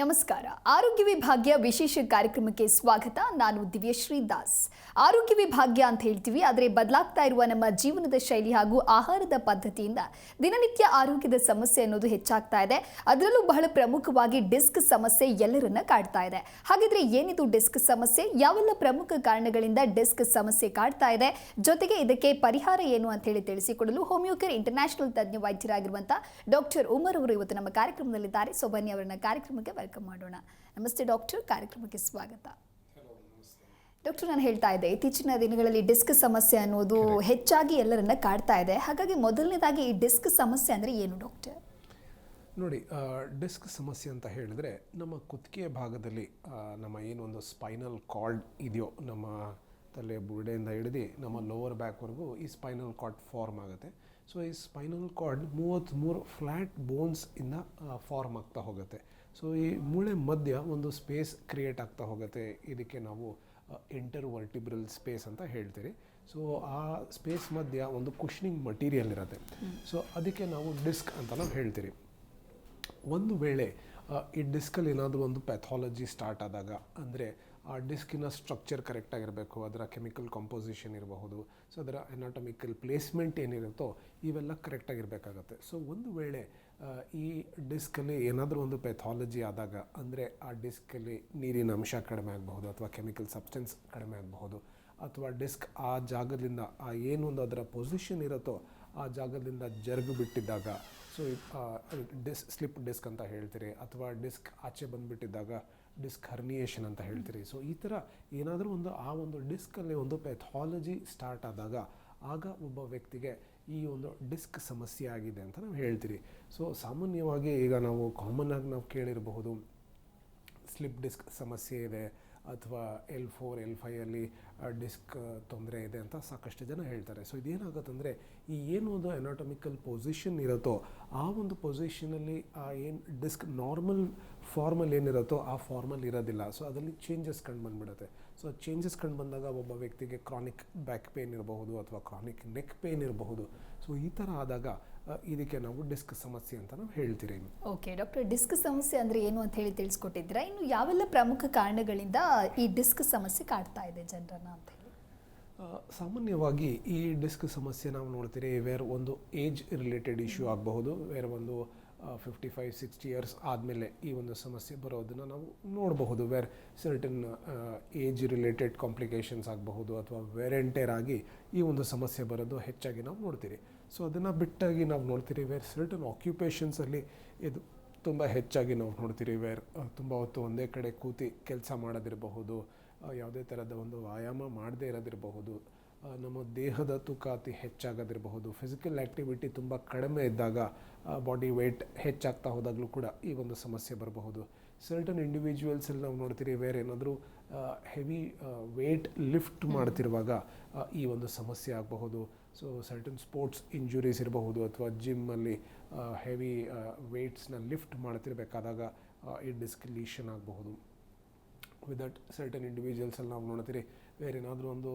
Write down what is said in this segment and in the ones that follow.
ನಮಸ್ಕಾರ. ಆರೋಗ್ಯ ವಿಭಾಗ್ಯ ವಿಶೇಷ ಕಾರ್ಯಕ್ರಮಕ್ಕೆ ಸ್ವಾಗತ. ನಾನು ದಿವ್ಯಶ್ರೀ ದಾಸ್. ಆರೋಗ್ಯ ವಿಭಾಗ್ಯ ಅಂತ ಹೇಳ್ತೀವಿ. ಆದರೆ ಬದಲಾಗ್ತಾ ಇರುವ ನಮ್ಮ ಜೀವನದ ಶೈಲಿ ಹಾಗೂ ಆಹಾರದ ಪದ್ಧತಿಯಿಂದ ದಿನನಿತ್ಯ ಆರೋಗ್ಯದ ಸಮಸ್ಯೆ ಅನ್ನೋದು ಹೆಚ್ಚಾಗ್ತಾ ಇದೆ. ಅದರಲ್ಲೂ ಬಹಳ ಪ್ರಮುಖವಾಗಿ ಡಿಸ್ಕ್ ಸಮಸ್ಯೆ ಎಲ್ಲರನ್ನ ಕಾಡ್ತಾ ಇದೆ. ಹಾಗಿದ್ರೆ ಏನಿದು ಡಿಸ್ಕ್ ಸಮಸ್ಯೆ? ಯಾವೆಲ್ಲ ಪ್ರಮುಖ ಕಾರಣಗಳಿಂದ ಡಿಸ್ಕ್ ಸಮಸ್ಯೆ ಕಾಡ್ತಾ ಇದೆ? ಜೊತೆಗೆ ಇದಕ್ಕೆ ಪರಿಹಾರ ಏನು ಅಂತ ಹೇಳಿ ತಿಳಿಸಿಕೊಡಲು ಹೋಮಿಯೋಕೇರ್ ಇಂಟರ್ನ್ಯಾಷನಲ್ ತಜ್ಞ ವೈದ್ಯರಾಗಿರುವಂತಹ ಡಾಕ್ಟರ್ ಉಮರ್ ಅವರು ಇವತ್ತು ನಮ್ಮ ಕಾರ್ಯಕ್ರಮದಲ್ಲಿದ್ದಾರೆ. ಸೊ ಬನ್ನಿ ಅವರನ್ನ ಕಾರ್ಯಕ್ರಮಕ್ಕೆ ವೆಲ್ಕಮ್ ಮಾಡೋಣ. ನಮಸ್ತೆ ಡಾಕ್ಟರ್ ಕಾರ್ಯಕ್ರಮಕ್ಕೆ ಸ್ವಾಗತ. ಡಾಕ್ಟರ್ ನಾನು ಹೇಳ್ತಾ ಇದ್ದೆ ಇತ್ತೀಚಿನ ದಿನಗಳಲ್ಲಿ ಡಿಸ್ಕ್ ಸಮಸ್ಯೆ ಅನ್ನೋದು ಹೆಚ್ಚಾಗಿ ಎಲ್ಲರನ್ನ ಕಾಡ್ತಾ ಇದೆ. ಹಾಗಾಗಿ ಮೊದಲನೇದಾಗಿ ಈ ಡಿಸ್ಕ್ ಸಮಸ್ಯೆ ಅಂದರೆ ಏನು ಡಾಕ್ಟರ್? ನೋಡಿ ಡಿಸ್ಕ್ ಸಮಸ್ಯೆ ಅಂತ ಹೇಳಿದ್ರೆ ನಮ್ಮ ಕುತ್ತಿಗೆಯ ಭಾಗದಲ್ಲಿ ನಮ್ಮ ಏನೊಂದು ಸ್ಪೈನಲ್ ಕಾರ್ಡ್ ಇದೆಯೋ ನಮ್ಮ ತಲೆ ಬುರುಡೆಯಿಂದ ಹಿಡಿದು ನಮ್ಮ ಲೋವರ್ ಬ್ಯಾಕ್ವರೆಗೂ ಈ ಸ್ಪೈನಲ್ ಕಾರ್ಡ್ ಫಾರ್ಮ್ ಆಗುತ್ತೆ. ಸೊ ಈ ಸ್ಪೈನಲ್ ಕಾರ್ಡ್ ಮೂವತ್ತ್ಮೂರು ಫ್ಲ್ಯಾಟ್ ಬೋನ್ಸ್ ಇಂದ ಫಾರ್ಮ್ ಆಗ್ತಾ ಹೋಗುತ್ತೆ. ಸೊ ಈ ಮೂಳೆ ಮಧ್ಯ ಒಂದು ಸ್ಪೇಸ್ ಕ್ರಿಯೇಟ್ ಆಗ್ತಾ ಹೋಗುತ್ತೆ. ಇದಕ್ಕೆ ನಾವು ಇಂಟರ್ ವರ್ಟಿಬ್ರಲ್ ಸ್ಪೇಸ್ ಅಂತ ಹೇಳ್ತೀರಿ. ಸೊ ಆ ಸ್ಪೇಸ್ ಮಧ್ಯ ಒಂದು ಕುಷನಿಂಗ್ ಮಟೀರಿಯಲ್ ಇರುತ್ತೆ. ಸೊ ಅದಕ್ಕೆ ನಾವು ಡಿಸ್ಕ್ ಅಂತ ನಾವು ಹೇಳ್ತೀರಿ. ಒಂದು ವೇಳೆ ಈ ಡಿಸ್ಕಲ್ಲಿ ಏನಾದರೂ ಒಂದು ಪ್ಯಾಥಾಲಜಿ ಸ್ಟಾರ್ಟ್ ಆದಾಗ, ಅಂದರೆ ಆ ಡಿಸ್ಕಿನ ಸ್ಟ್ರಕ್ಚರ್ ಕರೆಕ್ಟಾಗಿರಬೇಕು ಅದರ ಕೆಮಿಕಲ್ ಕಾಂಪೋಸಿಷನ್ ಇರಬಹುದು ಸೊ ಅದರ ಎನಾಟಮಿಕಲ್ ಪ್ಲೇಸ್ಮೆಂಟ್ ಏನಿರುತ್ತೋ ಇವೆಲ್ಲ ಕರೆಕ್ಟಾಗಿರಬೇಕಾಗತ್ತೆ ಸೊ ಒಂದು ವೇಳೆ ಈ ಡಿಸ್ಕಲ್ಲಿ ಏನಾದರೂ ಒಂದು ಪೆಥಾಲಜಿ ಆದಾಗ, ಅಂದರೆ ಆ ಡಿಸ್ಕಲ್ಲಿ ನೀರಿನ ಅಂಶ ಕಡಿಮೆ ಆಗಬಹುದು ಅಥವಾ ಕೆಮಿಕಲ್ ಸಬ್ಸ್ಟೆನ್ಸ್ ಕಡಿಮೆ ಆಗಬಹುದು, ಅಥವಾ ಡಿಸ್ಕ್ ಆ ಜಾಗದಿಂದ ಆ ಏನೊಂದು ಅದರ ಪೊಸಿಷನ್ ಇರುತ್ತೋ ಆ ಜಾಗದಿಂದ ಜರುಗು ಬಿಟ್ಟಿದ್ದಾಗ ಸೊ ಡಿಸ್ ಸ್ಲಿಪ್ ಡಿಸ್ಕ್ ಅಂತ ಹೇಳ್ತೀರಿ, ಅಥವಾ ಡಿಸ್ಕ್ ಆಚೆ ಬಂದುಬಿಟ್ಟಿದ್ದಾಗ ಡಿಸ್ಕ್ ಹರ್ನಿಯೇಷನ್ ಅಂತ ಹೇಳ್ತೀರಿ. ಸೊ ಈ ಥರ ಏನಾದರೂ ಒಂದು ಆ ಒಂದು ಡಿಸ್ಕಲ್ಲಿ ಒಂದು ಪ್ಯಾಥಾಲಜಿ ಸ್ಟಾರ್ಟ್ ಆದಾಗ ಆಗ ಒಬ್ಬ ವ್ಯಕ್ತಿಗೆ ಈ ಒಂದು ಡಿಸ್ಕ್ ಸಮಸ್ಯೆ ಆಗಿದೆ ಅಂತ ನಾವು ಹೇಳ್ತೀರಿ. ಸೊ ಸಾಮಾನ್ಯವಾಗಿ ಈಗ ನಾವು ಕಾಮನ್ ಆಗಿ ನಾವು ಕೇಳಿರಬಹುದು. ಸ್ಲಿಪ್ ಡಿಸ್ಕ್ ಸಮಸ್ಯೆ ಇದೆ ಅಥವಾ ಎಲ್ ಫೋರ್ ಎಲ್ ಫೈಯಲ್ಲಿ ಡಿಸ್ಕ್ ತೊಂದರೆ ಇದೆ ಅಂತ ಸಾಕಷ್ಟು ಜನ ಹೇಳ್ತಾರೆ. ಸೊ ಇದೇನಾಗುತ್ತಂದರೆ ಈ ಏನು ಒಂದು ಅನಾಟಮಿಕಲ್ ಪೊಸಿಷನ್ ಇರುತ್ತೋ, ಆ ಒಂದು ಪೊಸಿಷನಲ್ಲಿ ಆ ಏನು ಡಿಸ್ಕ್ ನಾರ್ಮಲ್ ಫಾರ್ಮಲ್ ಏನಿರುತ್ತೋ ಆ ಫಾರ್ಮಲ್ ಇರೋದಿಲ್ಲ. ಸೊ ಅದರಲ್ಲಿ ಚೇಂಜಸ್ ಕಂಡು ಬಂದ್ಬಿಡುತ್ತೆ ಸೊ ಚೇಂಜಸ್ ಕಂಡು ಬಂದಾಗ ಒಬ್ಬ ವ್ಯಕ್ತಿಗೆ ಕ್ರಾನಿಕ್ ಬ್ಯಾಕ್ ಪೇನ್ ಇರಬಹುದು ಅಥವಾ ಕ್ರಾನಿಕ್ ನೆಕ್ ಪೇನ್ ಇರಬಹುದು. ಸೊ ಈ ಥರ ಆದಾಗ ಇದಕ್ಕೆ ನಾವು ಡಿಸ್ಕ್ ಸಮಸ್ಯೆ ಅಂತ ನಾವು ಹೇಳ್ತೀರಿ. ಓಕೆ ಡಾಕ್ಟರ್ ಡಿಸ್ಕ್ ಸಮಸ್ಯೆ ಅಂದರೆ ಏನು ಅಂತ ಹೇಳಿ ತಿಳಿಸ್ಕೊಟ್ಟಿದ್ದೀರಾ? ಇನ್ನು ಯಾವೆಲ್ಲ ಪ್ರಮುಖ ಕಾರಣಗಳಿಂದ ಈ ಡಿಸ್ಕ್ ಸಮಸ್ಯೆ ಕಾಡ್ತಾ ಇದೆ ಜನರನ್ನ? ಅಂತ ಹೇಳಿ ಸಾಮಾನ್ಯವಾಗಿ ಈ ಡಿಸ್ಕ್ ಸಮಸ್ಯೆ ನಾವು ನೋಡ್ತೀರಿ ವೇರ್ ಒಂದು ಏಜ್ ರಿಲೇಟೆಡ್ ಇಶ್ಯೂ ಆಗಬಹುದು ವೇರ್ ಒಂದು ಫಿಫ್ಟಿ ಫೈವ್ ಸಿಕ್ಸ್ಟಿ ಇಯರ್ಸ್ ಆದಮೇಲೆ ಈ ಒಂದು ಸಮಸ್ಯೆ ಬರೋದನ್ನು ನಾವು ನೋಡಬಹುದು where certain age related complications ಆಗಬಹುದು ಅಥವಾ ವೇರೆಂಟೇರ್ ಆಗಿ ಈ ಒಂದು ಸಮಸ್ಯೆ ಬರೋದು ಹೆಚ್ಚಾಗಿ ನಾವು ನೋಡ್ತೀರಿ. ಸೊ ಅದನ್ನು ಬಿಟ್ಟಾಗಿ ನಾವು ನೋಡ್ತೀರಿ ವೇರ್ ಸರ್ಟನ್ ಆಕ್ಯುಪೇಷನ್ಸಲ್ಲಿ ಇದು ತುಂಬ ಹೆಚ್ಚಾಗಿ ನಾವು ನೋಡ್ತೀರಿ ವೇರ್ ತುಂಬ ಹೊತ್ತು ಒಂದೇ ಕಡೆ ಕೂತಿ ಕೆಲಸ ಮಾಡೋದಿರಬಹುದು ಯಾವುದೇ ಥರದ ಒಂದು ವ್ಯಾಯಾಮ ಮಾಡದೇ ಇರೋದಿರಬಹುದು. ನಮ್ಮ ದೇಹದ ತೂಕ ಅತಿ ಹೆಚ್ಚಾಗೋದಿರಬಹುದು. ಫಿಸಿಕಲ್ ಆ್ಯಕ್ಟಿವಿಟಿ ತುಂಬ ಕಡಿಮೆ ಇದ್ದಾಗ ಬಾಡಿ ವೆಯ್ಟ್ ಹೆಚ್ಚಾಗ್ತಾ ಹೋದಾಗಲೂ ಕೂಡ ಈ ಒಂದು ಸಮಸ್ಯೆ ಬರಬಹುದು. ಸರ್ಟನ್ ಇಂಡಿವಿಜುವಲ್ಸಲ್ಲಿ ನಾವು ನೋಡ್ತೀರಿ, ಬೇರೆ ಏನಾದರೂ ಹೆವಿ ವೆಯ್ಟ್ ಲಿಫ್ಟ್ ಮಾಡ್ತಿರುವಾಗ ಈ ಒಂದು ಸಮಸ್ಯೆ ಆಗಬಹುದು. ಸೊ ಸರ್ಟನ್ ಸ್ಪೋರ್ಟ್ಸ್ ಇಂಜುರೀಸ್ ಇರಬಹುದು ಅಥವಾ ಜಿಮ್ಮಲ್ಲಿ ಹೆವಿ ವೆಯ್ಟ್ಸ್ನ ಲಿಫ್ಟ್ ಮಾಡ್ತಿರಬೇಕಾದಾಗ ಈ ಡಿಸ್ಕ್ ಲೀಷನ್ ಆಗಬಹುದು. ವಿದಟ್ ಸರ್ಟನ್ ಇಂಡಿವಿಜುವಲ್ಸಲ್ಲಿ ನಾವು ನೋಡ್ತೀರಿ, ಬೇರೆ ಏನಾದರೂ ಒಂದು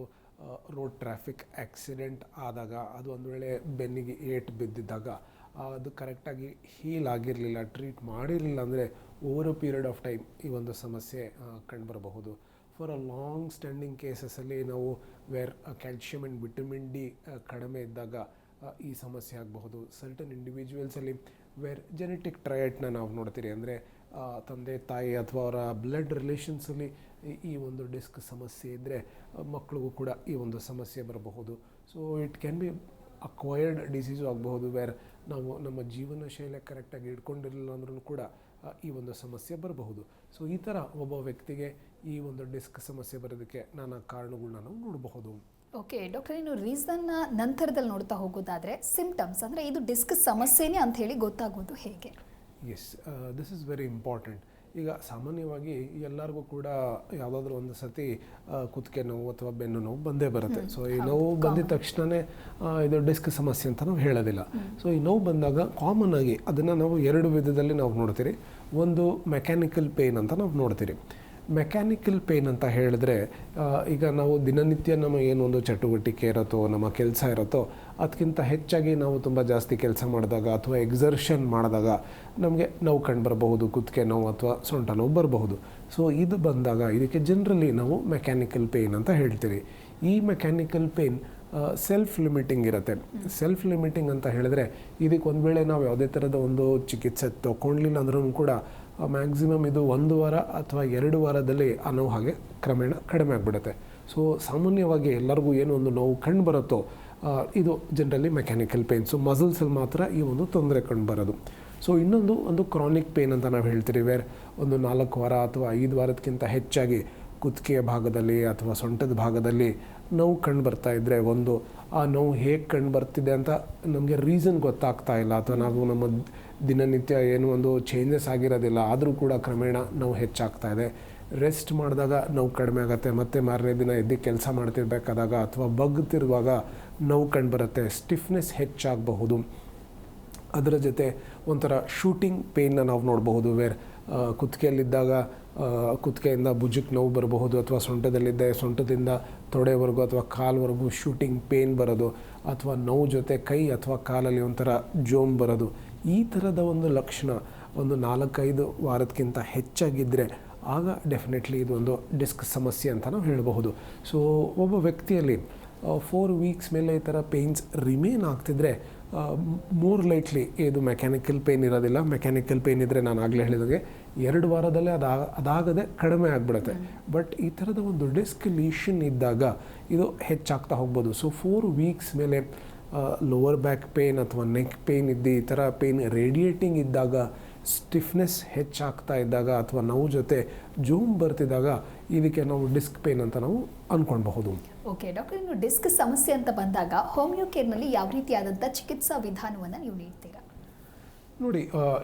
ರೋಡ್ ಟ್ರಾಫಿಕ್ ಆಕ್ಸಿಡೆಂಟ್ ಆದಾಗ, ಅದು ಒಂದು ವೇಳೆ ಬೆನ್ನಿಗೆ ಏಟ್ ಬಿದ್ದಿದ್ದಾಗ ಅದು ಕರೆಕ್ಟಾಗಿ ಹೀಲ್ ಆಗಿರಲಿಲ್ಲ ಟ್ರೀಟ್ ಮಾಡಿರಲಿಲ್ಲ ಅಂದರೆ over a period of time ಈ ಒಂದು ಸಮಸ್ಯೆ ಕಂಡುಬರಬಹುದು. ಫಾರ್ ಅ ಲಾಂಗ್ ಸ್ಟ್ಯಾಂಡಿಂಗ್ ಕೇಸಸಲ್ಲಿ ನಾವು where calcium and vitamin D ಕಡಿಮೆ ಇದ್ದಾಗ ಈ ಸಮಸ್ಯೆ ಆಗಬಹುದು. ಸರ್ಟನ್ ಇಂಡಿವಿಜುವಲ್ಸಲ್ಲಿ ವೇರ್ ಜೆನೆಟಿಕ್ ಟ್ರಯಟ್ನ ನಾವು ನೋಡ್ತೀರಿ ಅಂದರೆ ತಂದೆ, ತಾಯಿ ಅಥವಾ ಅವರ ಬ್ಲಡ್ ರಿಲೇಷನ್ಸಲ್ಲಿ ಈ ಒಂದು ಡಿಸ್ಕ್ ಸಮಸ್ಯೆ ಇದ್ದರೆ ಮಕ್ಕಳಿಗೂ ಕೂಡ ಈ ಒಂದು ಸಮಸ್ಯೆ ಬರಬಹುದು. So it can be acquired disease ಆಗಬಹುದು ವೇರ್ ನಾವು ನಮ್ಮ ಜೀವನ ಶೈಲಿ ಕರೆಕ್ಟಾಗಿ ಇಟ್ಕೊಂಡಿರಲಿಲ್ಲ ಅಂದ್ರೂ ಕೂಡ ಈ ಒಂದು ಸಮಸ್ಯೆ ಬರಬಹುದು. ಸೊ ಈ ಥರ ಒಬ್ಬ ವ್ಯಕ್ತಿಗೆ ಈ ಒಂದು ಡಿಸ್ಕ್ ಸಮಸ್ಯೆ ಬರೋದಕ್ಕೆ ನಾನಾ ಕಾರಣಗಳನ್ನ ನಾವು ನೋಡಬಹುದು. ಓಕೆ ಡಾಕ್ಟರ್ ಇನ್ನು ರೀಸನ್ನ ನಂತರದಲ್ಲಿ ನೋಡ್ತಾ ಹೋಗೋದಾದ್ರೆ ಸಿಂಪ್ಟಮ್ಸ್ ಅಂದ್ರೆ ಇದು ಡಿಸ್ಕ್ ಸಮಸ್ಯೆನೇ ಅಂತ ಹೇಳಿ ಗೊತ್ತಾಗೋದು ಹೇಗೆ? Yes this is very important ಈಗ ಸಾಮಾನ್ಯವಾಗಿ ಎಲ್ಲರಿಗೂ ಕೂಡ ಯಾವುದಾದ್ರೂ ಒಂದು ಸತಿ ಕುತ್ತಿಗೆ ನೋವು ಅಥವಾ ಬೆನ್ನು ನೋವು ಬಂದೇ ಬರುತ್ತೆ. ಸೊ ಈ ನೋವು ಬಂದಿದ ತಕ್ಷಣವೇ ಇದು ಡಿಸ್ಕ್ ಸಮಸ್ಯೆ ಅಂತ ನಾವು ಹೇಳೋದಿಲ್ಲ. ಸೊ ಈ ನೋವು ಬಂದಾಗ ಕಾಮನ್ ಆಗಿ ಅದನ್ನು ನಾವು ಎರಡು ವಿಧದಲ್ಲಿ ನಾವು ನೋಡ್ತೀರಿ. ಒಂದು ಮೆಕ್ಯಾನಿಕಲ್ ಪೇನ್ ಅಂತ ನಾವು ನೋಡ್ತೀರಿ. ಮೆಕ್ಯಾನಿಕಲ್ ಪೇನ್ ಅಂತ ಹೇಳಿದ್ರೆ ಈಗ ನಾವು ದಿನನಿತ್ಯ ನಮ್ಮ ಏನೊಂದು ಚಟುವಟಿಕೆ ಇರುತ್ತೋ, ನಮ್ಮ ಕೆಲಸ ಇರುತ್ತೋ ಅದಕ್ಕಿಂತ ಹೆಚ್ಚಾಗಿ ನಾವು ತುಂಬ ಜಾಸ್ತಿ ಕೆಲಸ ಮಾಡಿದಾಗ ಅಥವಾ ಎಕ್ಸರ್ಷನ್ ಮಾಡಿದಾಗ ನಮಗೆ ನೋವು ಕಂಡು ಬರಬಹುದು, ಕುತ್ತಿಗೆ ನೋವು ಅಥವಾ ಸೊಂಟ ನೋವು ಬರಬಹುದು. ಸೊ ಇದು ಬಂದಾಗ ಇದಕ್ಕೆ ಜನರಲಿ ನಾವು ಮೆಕ್ಯಾನಿಕಲ್ ಪೇನ್ ಅಂತ ಹೇಳ್ತೀವಿ. ಈ ಮೆಕ್ಯಾನಿಕಲ್ ಪೇನ್ ಸೆಲ್ಫ್ ಲಿಮಿಟಿಂಗ್ ಇರುತ್ತೆ. ಸೆಲ್ಫ್ ಲಿಮಿಟಿಂಗ್ ಅಂತ ಹೇಳಿದ್ರೆ, ಇದಕ್ಕೆ ಒಂದು ವೇಳೆ ನಾವು ಯಾವುದೇ ಥರದ ಒಂದು ಚಿಕಿತ್ಸೆ ತೊಗೊಂಡಿಲ್ಲ ಅಂದ್ರೂ ಕೂಡ ಮ್ಯಾಕ್ಸಿಮಮ್ ಇದು ಒಂದು ವಾರ ಅಥವಾ ಎರಡು ವಾರದಲ್ಲಿ ಆ ನೋವು ಹಾಗೆ ಕ್ರಮೇಣ ಕಡಿಮೆ ಆಗಿಬಿಡುತ್ತೆ. ಸೊ ಸಾಮಾನ್ಯವಾಗಿ ಎಲ್ಲರಿಗೂ ಏನು ಒಂದು ನೋವು ಕಂಡು ಬರುತ್ತೋ ಇದು ಜನರಲಿ ಮೆಕ್ಯಾನಿಕಲ್ ಪೇನ್ ಸೊ ಮಸಲ್ಸಲ್ಲಿ ಮಾತ್ರ ಈ ಒಂದು ತೊಂದರೆ ಕಂಡು ಬರೋದು. ಸೊ ಇನ್ನೊಂದು ಒಂದು ಕ್ರಾನಿಕ್ ಪೇನ್ ಅಂತ ನಾವು ಹೇಳ್ತೀವಿ ವೇರ್ ಒಂದು ನಾಲ್ಕು ವಾರ ಅಥವಾ ಐದು ವಾರದಕ್ಕಿಂತ ಹೆಚ್ಚಾಗಿ ಕುತ್ತಿಗೆಯ ಭಾಗದಲ್ಲಿ ಅಥವಾ ಸೊಂಟದ ಭಾಗದಲ್ಲಿ ನೋವು ಕಂಡು ಬರ್ತಾ ಇದ್ದರೆ ಒಂದು ಆ ನೋವು ಹೇಗೆ ಕಂಡು ಬರ್ತಿದೆ ಅಂತ ನಮಗೆ ರೀಸನ್ ಗೊತ್ತಾಗ್ತಾ ಇಲ್ಲ. ಅಥವಾ ನಾವು ನಮ್ಮ ದಿನನಿತ್ಯ ಏನು ಒಂದು ಚೇಂಜಸ್ ಆಗಿರೋದಿಲ್ಲ, ಆದರೂ ಕೂಡ ಕ್ರಮೇಣ ನೋವು ಹೆಚ್ಚಾಗ್ತಾ ಇದೆ. ರೆಸ್ಟ್ ಮಾಡಿದಾಗ ನೋವು ಕಡಿಮೆ ಆಗುತ್ತೆ, ಮತ್ತು ಮಾರನೇ ದಿನ ಎದ್ದು ಕೆಲಸ ಮಾಡ್ತಿರ್ಬೇಕಾದಾಗ ಅಥವಾ ಬಗ್ತಿರುವಾಗ ನೋವು ಕಂಡು ಬರುತ್ತೆ ಸ್ಟಿಫ್ನೆಸ್ ಹೆಚ್ಚಾಗಬಹುದು. ಅದರ ಜೊತೆ ಒಂಥರ ಶೂಟಿಂಗ್ ಪೇಯ್ನ ನಾವು ನೋಡಬಹುದು. ವೇರ್ ಕುತ್ತಿಗೆಯಲ್ಲಿದ್ದಾಗ ಕುತ್ತಿಗೆಯಿಂದ ಭುಜಕ್ಕೆ ನೋವು ಬರಬಹುದು, ಅಥವಾ ಸೊಂಟದಲ್ಲಿದ್ದ, ಸೊಂಟದಿಂದ ತೊಡೆವರೆಗೂ ಅಥವಾ ಕಾಲ್ವರೆಗೂ ಶೂಟಿಂಗ್ ಪೇನ್ ಬರೋದು, ಅಥವಾ ನೋವು ಜೊತೆ ಕೈ ಅಥವಾ ಕಾಲಲ್ಲಿ ಒಂಥರ ಜೋಮ್ ಬರೋದು. ಈ ಥರದ ಒಂದು ಲಕ್ಷಣ ಒಂದು ನಾಲ್ಕೈದು ವಾರಕ್ಕಿಂತ ಹೆಚ್ಚಾಗಿದ್ದರೆ ಆಗ ಡೆಫಿನೆಟ್ಲಿ ಇದೊಂದು ಡಿಸ್ಕ್ ಸಮಸ್ಯೆ ಅಂತ ನಾವು ಹೇಳಬಹುದು. ಸೊ ಒಬ್ಬ ವ್ಯಕ್ತಿಯಲ್ಲಿ ಫೋರ್ ವೀಕ್ಸ್ ಮೇಲೆ ಈ ಥರ ಪೇಯ್ನ್ಸ್ ರಿಮೇನ್ ಆಗ್ತಿದ್ರೆ ಮೋರ್ ಲೈಟ್ಲಿ ಇದು ಮೆಕ್ಯಾನಿಕಲ್ ಪೇನ್ ಇರೋದಿಲ್ಲ. ಮೆಕ್ಯಾನಿಕಲ್ ಪೇನ್ ಇದ್ದರೆ ನಾನು ಆಗಲೇ ಹೇಳಿದಾಗೆ ಎರಡು ವಾರದಲ್ಲೇ ಅದು, ಅದಾಗದೆ ಕಡಿಮೆ ಆಗಿಬಿಡುತ್ತೆ. ಬಟ್ ಈ ಥರದ ಒಂದು ಡಿಸ್ಕ್ ಲೀಷನ್ ಇದ್ದಾಗ ಇದು ಹೆಚ್ಚಾಗ್ತಾ ಹೋಗ್ಬೋದು. ಸೊ ಫೋರ್ ವೀಕ್ಸ್ ಮೇಲೆ ಲೋವರ್ ಬ್ಯಾಕ್ ಪೇನ್ ಅಥವಾ ನೆಕ್ ಪೇನ್ ಇದ್ದು ಈ ಥರ ಪೇನ್ ರೇಡಿಯೇಟಿಂಗ್ ಇದ್ದಾಗ ಸ್ಟಿಫ್ನೆಸ್ ಹೆಚ್ಚಾಗ್ತಾ ಇದ್ದಾಗ ಅಥವಾ ನೋವು ಜೊತೆ ಜೂಮ್ ಬರ್ತಿದ್ದಾಗ ಇದಕ್ಕೆ ನಾವು ಡಿಸ್ಕ್ ಪೇನ್ ಅಂತ ನಾವು ಅಂದ್ಕೊಳ್ಬಹುದು ಓಕೆ ಡಾಕ್ಟರ್ ಇನ್ನು ಡಿಸ್ಕ್ ಸಮಸ್ಯೆ ಅಂತ ಬಂದಾಗ ಹೋಮಿಯೋ ಕೇರ್ನಲ್ಲಿ ಯಾವ ರೀತಿಯಾದಂಥ ಚಿಕಿತ್ಸಾ ವಿಧಾನವನ್ನು ನೀವು ನೀಡ್ತೀರಾ? ನೋಡಿ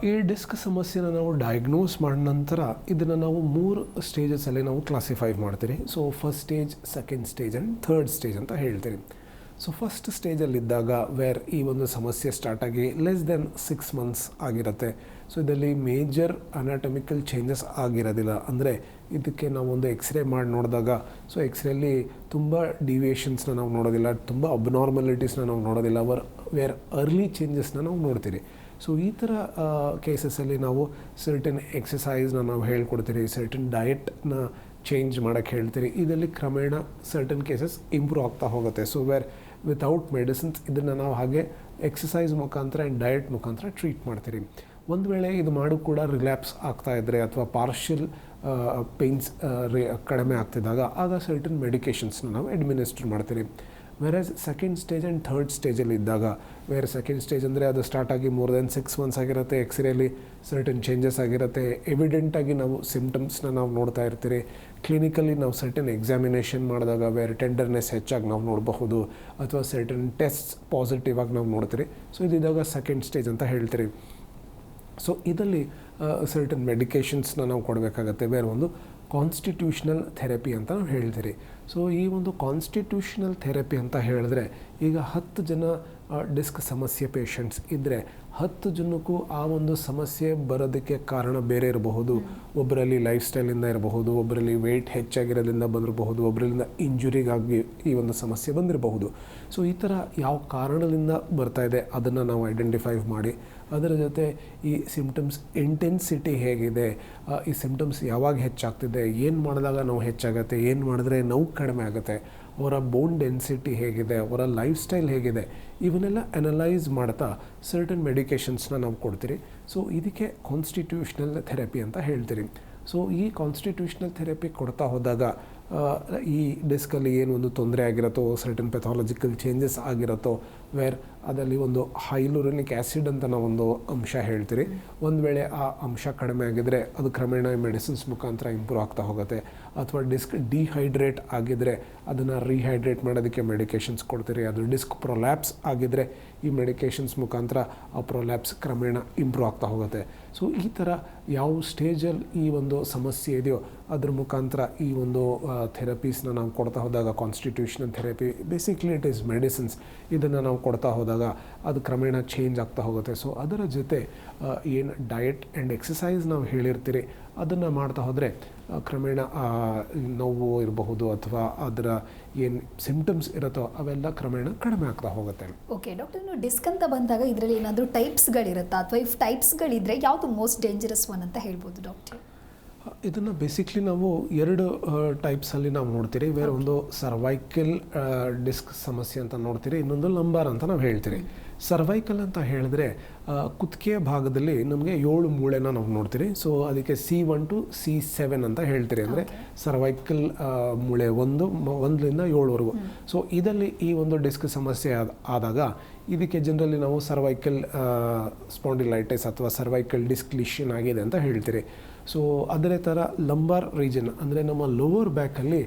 ಈ ಡಿಸ್ಕ್ ಸಮಸ್ಯೆನ ನಾವು ಡಯಾಗ್ನೋಸ್ ಮಾಡಿದ ನಂತರ ಇದನ್ನು ನಾವು ಮೂರು ಸ್ಟೇಜಸಲ್ಲಿ ನಾವು ಕ್ಲಾಸಿಫೈ ಮಾಡ್ತೀರಿ. So first stage second stage and third stage ಅಂತ ಹೇಳ್ತೀರಿ. ಸೊ ಫಸ್ಟ್ ಸ್ಟೇಜಲ್ಲಿದ್ದಾಗ ವೇರ್ ಈ ಒಂದು ಸಮಸ್ಯೆ ಸ್ಟಾರ್ಟಾಗಿ ಲೆಸ್ ದೆನ್ ಸಿಕ್ಸ್ ಮಂತ್ಸ್ ಆಗಿರುತ್ತೆ. ಸೊ ಇದರಲ್ಲಿ ಮೇಜರ್ ಅನಾಟಮಿಕಲ್ ಚೇಂಜಸ್ ಆಗಿರೋದಿಲ್ಲ. ಅಂದರೆ ಇದಕ್ಕೆ ನಾವು ಒಂದು ಎಕ್ಸ್ರೇ ಮಾಡಿ ನೋಡಿದಾಗ ಸೊ ಎಕ್ಸ್ರೇಲಿ ತುಂಬ ಡಿವಿಯೇಷನ್ಸ್ನ ನಾವು ನೋಡೋದಿಲ್ಲ, ತುಂಬ ಅಬ್ನಾರ್ಮಲಿಟೀಸ್ನ ನಾವು ನೋಡೋದಿಲ್ಲ ವರ್ ವೇರ್ ಅರ್ಲಿ ಚೇಂಜಸ್ನ ನಾವು ನೋಡ್ತೀರಿ. ಸೊ ಈ ಥರ ಕೇಸಸಲ್ಲಿ ನಾವು ಸರ್ಟನ್ ಎಕ್ಸಸೈಸ್ನ ನಾವು ಹೇಳ್ಕೊಡ್ತೀರಿ ಸರ್ಟನ್ ಡಯಟ್ನ ಚೇಂಜ್ ಮಾಡೋಕ್ಕೆ ಹೇಳ್ತೀರಿ. ಇದರಲ್ಲಿ ಕ್ರಮೇಣ ಸರ್ಟನ್ ಕೇಸಸ್ ಇಂಪ್ರೂವ್ ಆಗ್ತಾ ಹೋಗುತ್ತೆ. ಸೊ ವೇರ್ ವಿತೌಟ್ ಮೆಡಿಸಿನ್ಸ್ ಇದನ್ನು ನಾವು ಹಾಗೆ ಎಕ್ಸಸೈಸ್ ಮುಖಾಂತರ ಆ್ಯಂಡ್ ಡಯಟ್ ಮುಖಾಂತರ ಟ್ರೀಟ್ ಮಾಡ್ತೀರಿ. ಒಂದು ವೇಳೆ ಇದು ಮಾಡು ಕೂಡ ರಿಲ್ಯಾಪ್ಸ್ ಆಗ್ತಾ ಇದ್ದರೆ ಅಥವಾ ಪಾರ್ಷಿಯಲ್ ಪೇಯ್ನ್ಸ್ ಕಡಿಮೆ ಆಗ್ತಿದ್ದಾಗ ಆಗ ಸರ್ಟನ್ ಮೆಡಿಕೇಷನ್ಸ್ನ ನಾವು ಅಡ್ಮಿನಿಸ್ಟ್ರ್ ಮಾಡ್ತೀರಿ. Versus second stage and third ಸ್ಟೇಜಲ್ಲಿ ಇದ್ದಾಗ ಬೇರೆ ಸೆಕೆಂಡ್ ಸ್ಟೇಜ್ ಅಂದರೆ ಅದು ಸ್ಟಾರ್ಟ್ ಆಗಿ ಮೋರ್ ದೆನ್ ಸಿಕ್ಸ್ ಮಂತ್ಸ್ ಆಗಿರುತ್ತೆ ಎಕ್ಸ್ರೇಲಿ ಸರ್ಟನ್ ಚೇಂಜಸ್ ಆಗಿರುತ್ತೆ ಎವಿಡೆಂಟಾಗಿ ನಾವು ಸಿಮ್ಟಮ್ಸ್ನ ನಾವು ನೋಡ್ತಾ ಇರ್ತೀರಿ. ಕ್ಲಿನಿಕಲಿ ನಾವು ಸರ್ಟನ್ ಎಕ್ಸಾಮಿನೇಷನ್ ಮಾಡಿದಾಗ ವೇರ್ ಟೆಂಡರ್ನೆಸ್ ಹೆಚ್ಚಾಗಿ ನಾವು ನೋಡಬಹುದು ಅಥವಾ ಸರ್ಟನ್ ಟೆಸ್ಟ್ ಪಾಸಿಟಿವ್ ಆಗಿ ನಾವು ನೋಡ್ತೀರಿ. ಸೊ ಇದಿದ್ದಾಗ ಸೆಕೆಂಡ್ ಸ್ಟೇಜ್ ಅಂತ ಹೇಳ್ತೀರಿ. ಸೊ ಇದರಲ್ಲಿ ಸರ್ಟನ್ ಮೆಡಿಕೇಷನ್ಸ್ನ ನಾವು ಕೊಡಬೇಕಾಗತ್ತೆ. ಬೇರೆ ಒಂದು ಕಾನ್ಸ್ಟಿಟ್ಯೂಷನಲ್ ಥೆರಪಿ ಅಂತ ನಾವು ಹೇಳ್ತೀರಿ. ಸೊ ಈ ಒಂದು ಕಾನ್ಸ್ಟಿಟ್ಯೂಷನಲ್ ಥೆರಪಿ ಅಂತ ಹೇಳಿದ್ರೆ ಈಗ ಹತ್ತು ಜನ ಡಿಸ್ಕ್ ಸಮಸ್ಯೆ ಪೇಷಂಟ್ಸ್ ಇದ್ದರೆ ಹತ್ತು ಜನಕ್ಕೂ ಆ ಒಂದು ಸಮಸ್ಯೆ ಬರೋದಕ್ಕೆ ಕಾರಣ ಬೇರೆ ಇರಬಹುದು. ಒಬ್ಬರಲ್ಲಿ ಲೈಫ್ ಸ್ಟೈಲಿಂದ ಇರಬಹುದು ಒಬ್ಬರಲ್ಲಿ ವೆಯ್ಟ್ ಹೆಚ್ಚಾಗಿರೋದ್ರಿಂದ ಬಂದಿರಬಹುದು ಒಬ್ಬರಿಂದ ಇಂಜುರಿಗಾಗಿ ಈ ಒಂದು ಸಮಸ್ಯೆ ಬಂದಿರಬಹುದು. ಸೊ ಈ ಥರ ಯಾವ ಕಾರಣದಿಂದ ಬರ್ತಾ ಇದೆ ಅದನ್ನು ನಾವು ಐಡೆಂಟಿಫೈ ಮಾಡಿ. ಅದರ ಜೊತೆ ಈ ಸಿಂಪ್ಟಮ್ಸ್ ಇಂಟೆನ್ಸಿಟಿ ಹೇಗಿದೆ ಈ ಸಿಂಪ್ಟಮ್ಸ್ ಯಾವಾಗ ಹೆಚ್ಚಾಗ್ತಿದೆ ಏನು ಮಾಡಿದಾಗ ನೋವು ಹೆಚ್ಚಾಗುತ್ತೆ ಏನು ಮಾಡಿದ್ರೆ ನೋವು ಕಡಿಮೆ ಆಗುತ್ತೆ ಅವರ ಬೋನ್ ಡೆನ್ಸಿಟಿ ಹೇಗಿದೆ, ಅವರ ಲೈಫ್ ಸ್ಟೈಲ್ ಹೇಗಿದೆ, ಇವನ್ನೆಲ್ಲ ಅನಲೈಸ್ ಮಾಡ್ತಾ ಸರ್ಟನ್ ಮೆಡಿಕೇಷನ್ಸ್ನ ನಾವು ಕೊಡ್ತೀರಿ. ಸೊ ಇದಕ್ಕೆ ಕಾನ್ಸ್ಟಿಟ್ಯೂಷನಲ್ ಥೆರಪಿ ಅಂತ ಹೇಳ್ತೀರಿ. ಸೊ ಈ ಕಾನ್ಸ್ಟಿಟ್ಯೂಷನಲ್ ಥೆರಪಿ ಕೊಡ್ತಾ ಹೋದಾಗ ಈ ಡಿಸ್ಕಲ್ಲಿ ಏನೊಂದು ತೊಂದರೆ ಆಗಿರುತ್ತೋ ಸರ್ಟನ್ ಪೆಥಾಲಜಿಕಲ್ ಚೇಂಜಸ್ ಆಗಿರುತ್ತೋ ವೇರ್ ಅದರಲ್ಲಿ ಒಂದು ಹೈಲೂರನಿಕ್ ಆ್ಯಸಿಡ್ ಅಂತ ನಾವು ಒಂದು ಅಂಶ ಹೇಳ್ತೀರಿ. ಒಂದು ವೇಳೆ ಆ ಅಂಶ ಕಡಿಮೆ ಆಗಿದ್ರೆ ಅದು ಕ್ರಮೇಣ ಮೆಡಿಸಿನ್ಸ್ ಮುಖಾಂತರ ಇಂಪ್ರೂವ್ ಆಗ್ತಾ ಹೋಗುತ್ತೆ. ಅಥವಾ ಡಿಸ್ಕ್ ಡಿಹೈಡ್ರೇಟ್ ಆಗಿದ್ರೆ ಅದನ್ನು ರೀಹೈಡ್ರೇಟ್ ಮಾಡೋದಕ್ಕೆ ಮೆಡಿಕೇಷನ್ಸ್ ಕೊಡ್ತೀರಿ. ಅದು ಡಿಸ್ಕ್ ಪ್ರೊಲ್ಯಾಪ್ಸ್ ಆಗಿದ್ರೆ ಈ ಮೆಡಿಕೇಷನ್ಸ್ ಮುಖಾಂತರ ಆ ಪ್ರೊಲ್ಯಾಪ್ಸ್ ಕ್ರಮೇಣ ಇಂಪ್ರೂವ್ ಆಗ್ತಾ ಹೋಗುತ್ತೆ. ಸೊ, ಈ ಥರ ಯಾವ ಸ್ಟೇಜಲ್ಲಿ ಈ ಒಂದು ಸಮಸ್ಯೆ ಇದೆಯೋ ಅದ್ರ ಮುಖಾಂತರ ಈ ಒಂದು ಥೆರಪೀಸ್ನ ನಾವು ಕೊಡ್ತಾ ಹೋದಾಗ constitutional therapy basically it is medicines ಇದನ್ನು ನಾವು ಕೊಡ್ತಾ ಹೋದಾಗ ಅದು ಕ್ರಮೇಣ ಚೇಂಜ್ ಆಗ್ತಾ ಹೋಗುತ್ತೆ. ಸೊ ಅದರ ಜೊತೆ ಏನು ಡಯಟ್ ಆ್ಯಂಡ್ ಎಕ್ಸಸೈಸ್ ನಾವು ಹೇಳಿರ್ತೀರಿ, ಅದನ್ನು ಮಾಡ್ತಾ ಹೋದರೆ ಕ್ರಮೇಣ ನೋವು ಇರಬಹುದು ಅಥವಾ ಅದರ ಏನು ಸಿಂಪ್ಟಮ್ಸ್ ಇರುತ್ತೋ ಅವೆಲ್ಲ ಕ್ರಮೇಣ ಕಡಿಮೆ ಆಗ್ತಾ ಹೋಗುತ್ತೆ. ಓಕೆ ಡಾಕ್ಟರ್ ನೀವು ಡಿಸ್ಕ್ ಅಂತ ಬಂದಾಗ ಇದರಲ್ಲಿ ಏನಾದರೂ ಟೈಪ್ಸ್ಗಳಿರುತ್ತಾ ಅಥವಾ ಇಫ್ ಟೈಪ್ಸ್ಗಳಿದ್ದರೆ ಯಾವುದು ಮೋಸ್ಟ್ ಡೇಂಜರಸ್ ಒನ್ ಅಂತ ಹೇಳ್ಬೋದು ಡಾಕ್ಟರ್ ಇದನ್ನು ಬೇಸಿಕ್ಲಿ ನಾವು ಎರಡು ಟೈಪ್ಸಲ್ಲಿ ನಾವು ನೋಡ್ತೀರಿ. ಬೇರೆ ಒಂದು ಸರ್ವೈಕಲ್ ಡಿಸ್ಕ್ ಸಮಸ್ಯೆ ಅಂತ ನೋಡ್ತೀರಿ. ಇನ್ನೊಂದು ಲಂಬಾರ್ ಅಂತ ನಾವು ಹೇಳ್ತೀರಿ. ಸರ್ವೈಕಲ್ ಅಂತ ಹೇಳಿದ್ರೆ ಕುತ್ತಿಗೆ ಕುತ್ತಿಗೆಯ ಭಾಗದಲ್ಲಿ ನಮಗೆ ಏಳು ಮೂಳೆನ ನಾವು ನೋಡ್ತೀರಿ. ಸೊ ಅದಕ್ಕೆ C one to C seven ಅಂತ ಹೇಳ್ತೀರಿ. ಅಂದರೆ ಸರ್ವೈಕಲ್ ಮೂಳೆ ಒಂದು ಒಂದರಿಂದ ಏಳುವರೆಗೂ. ಸೊ ಇದರಲ್ಲಿ ಈ ಒಂದು ಡಿಸ್ಕ್ ಸಮಸ್ಯೆ ಆದ- ಆದಾಗ ಇದಕ್ಕೆ ಜನರಲಿ ನಾವು ಸರ್ವೈಕಲ್ ಸ್ಪಾಂಡಿಲೈಟಿಸ್ ಅಥವಾ ಸರ್ವೈಕಲ್ ಡಿಸ್ಕ್ಲಿಷನ್ ಆಗಿದೆ ಅಂತ ಹೇಳ್ತೀರಿ. ಸೊ ಅದೇ ಥರ ಲಂಬಾರ್ ರೀಜನ್ ಅಂದರೆ ನಮ್ಮ ಲೋವರ್ ಬ್ಯಾಕಲ್ಲಿ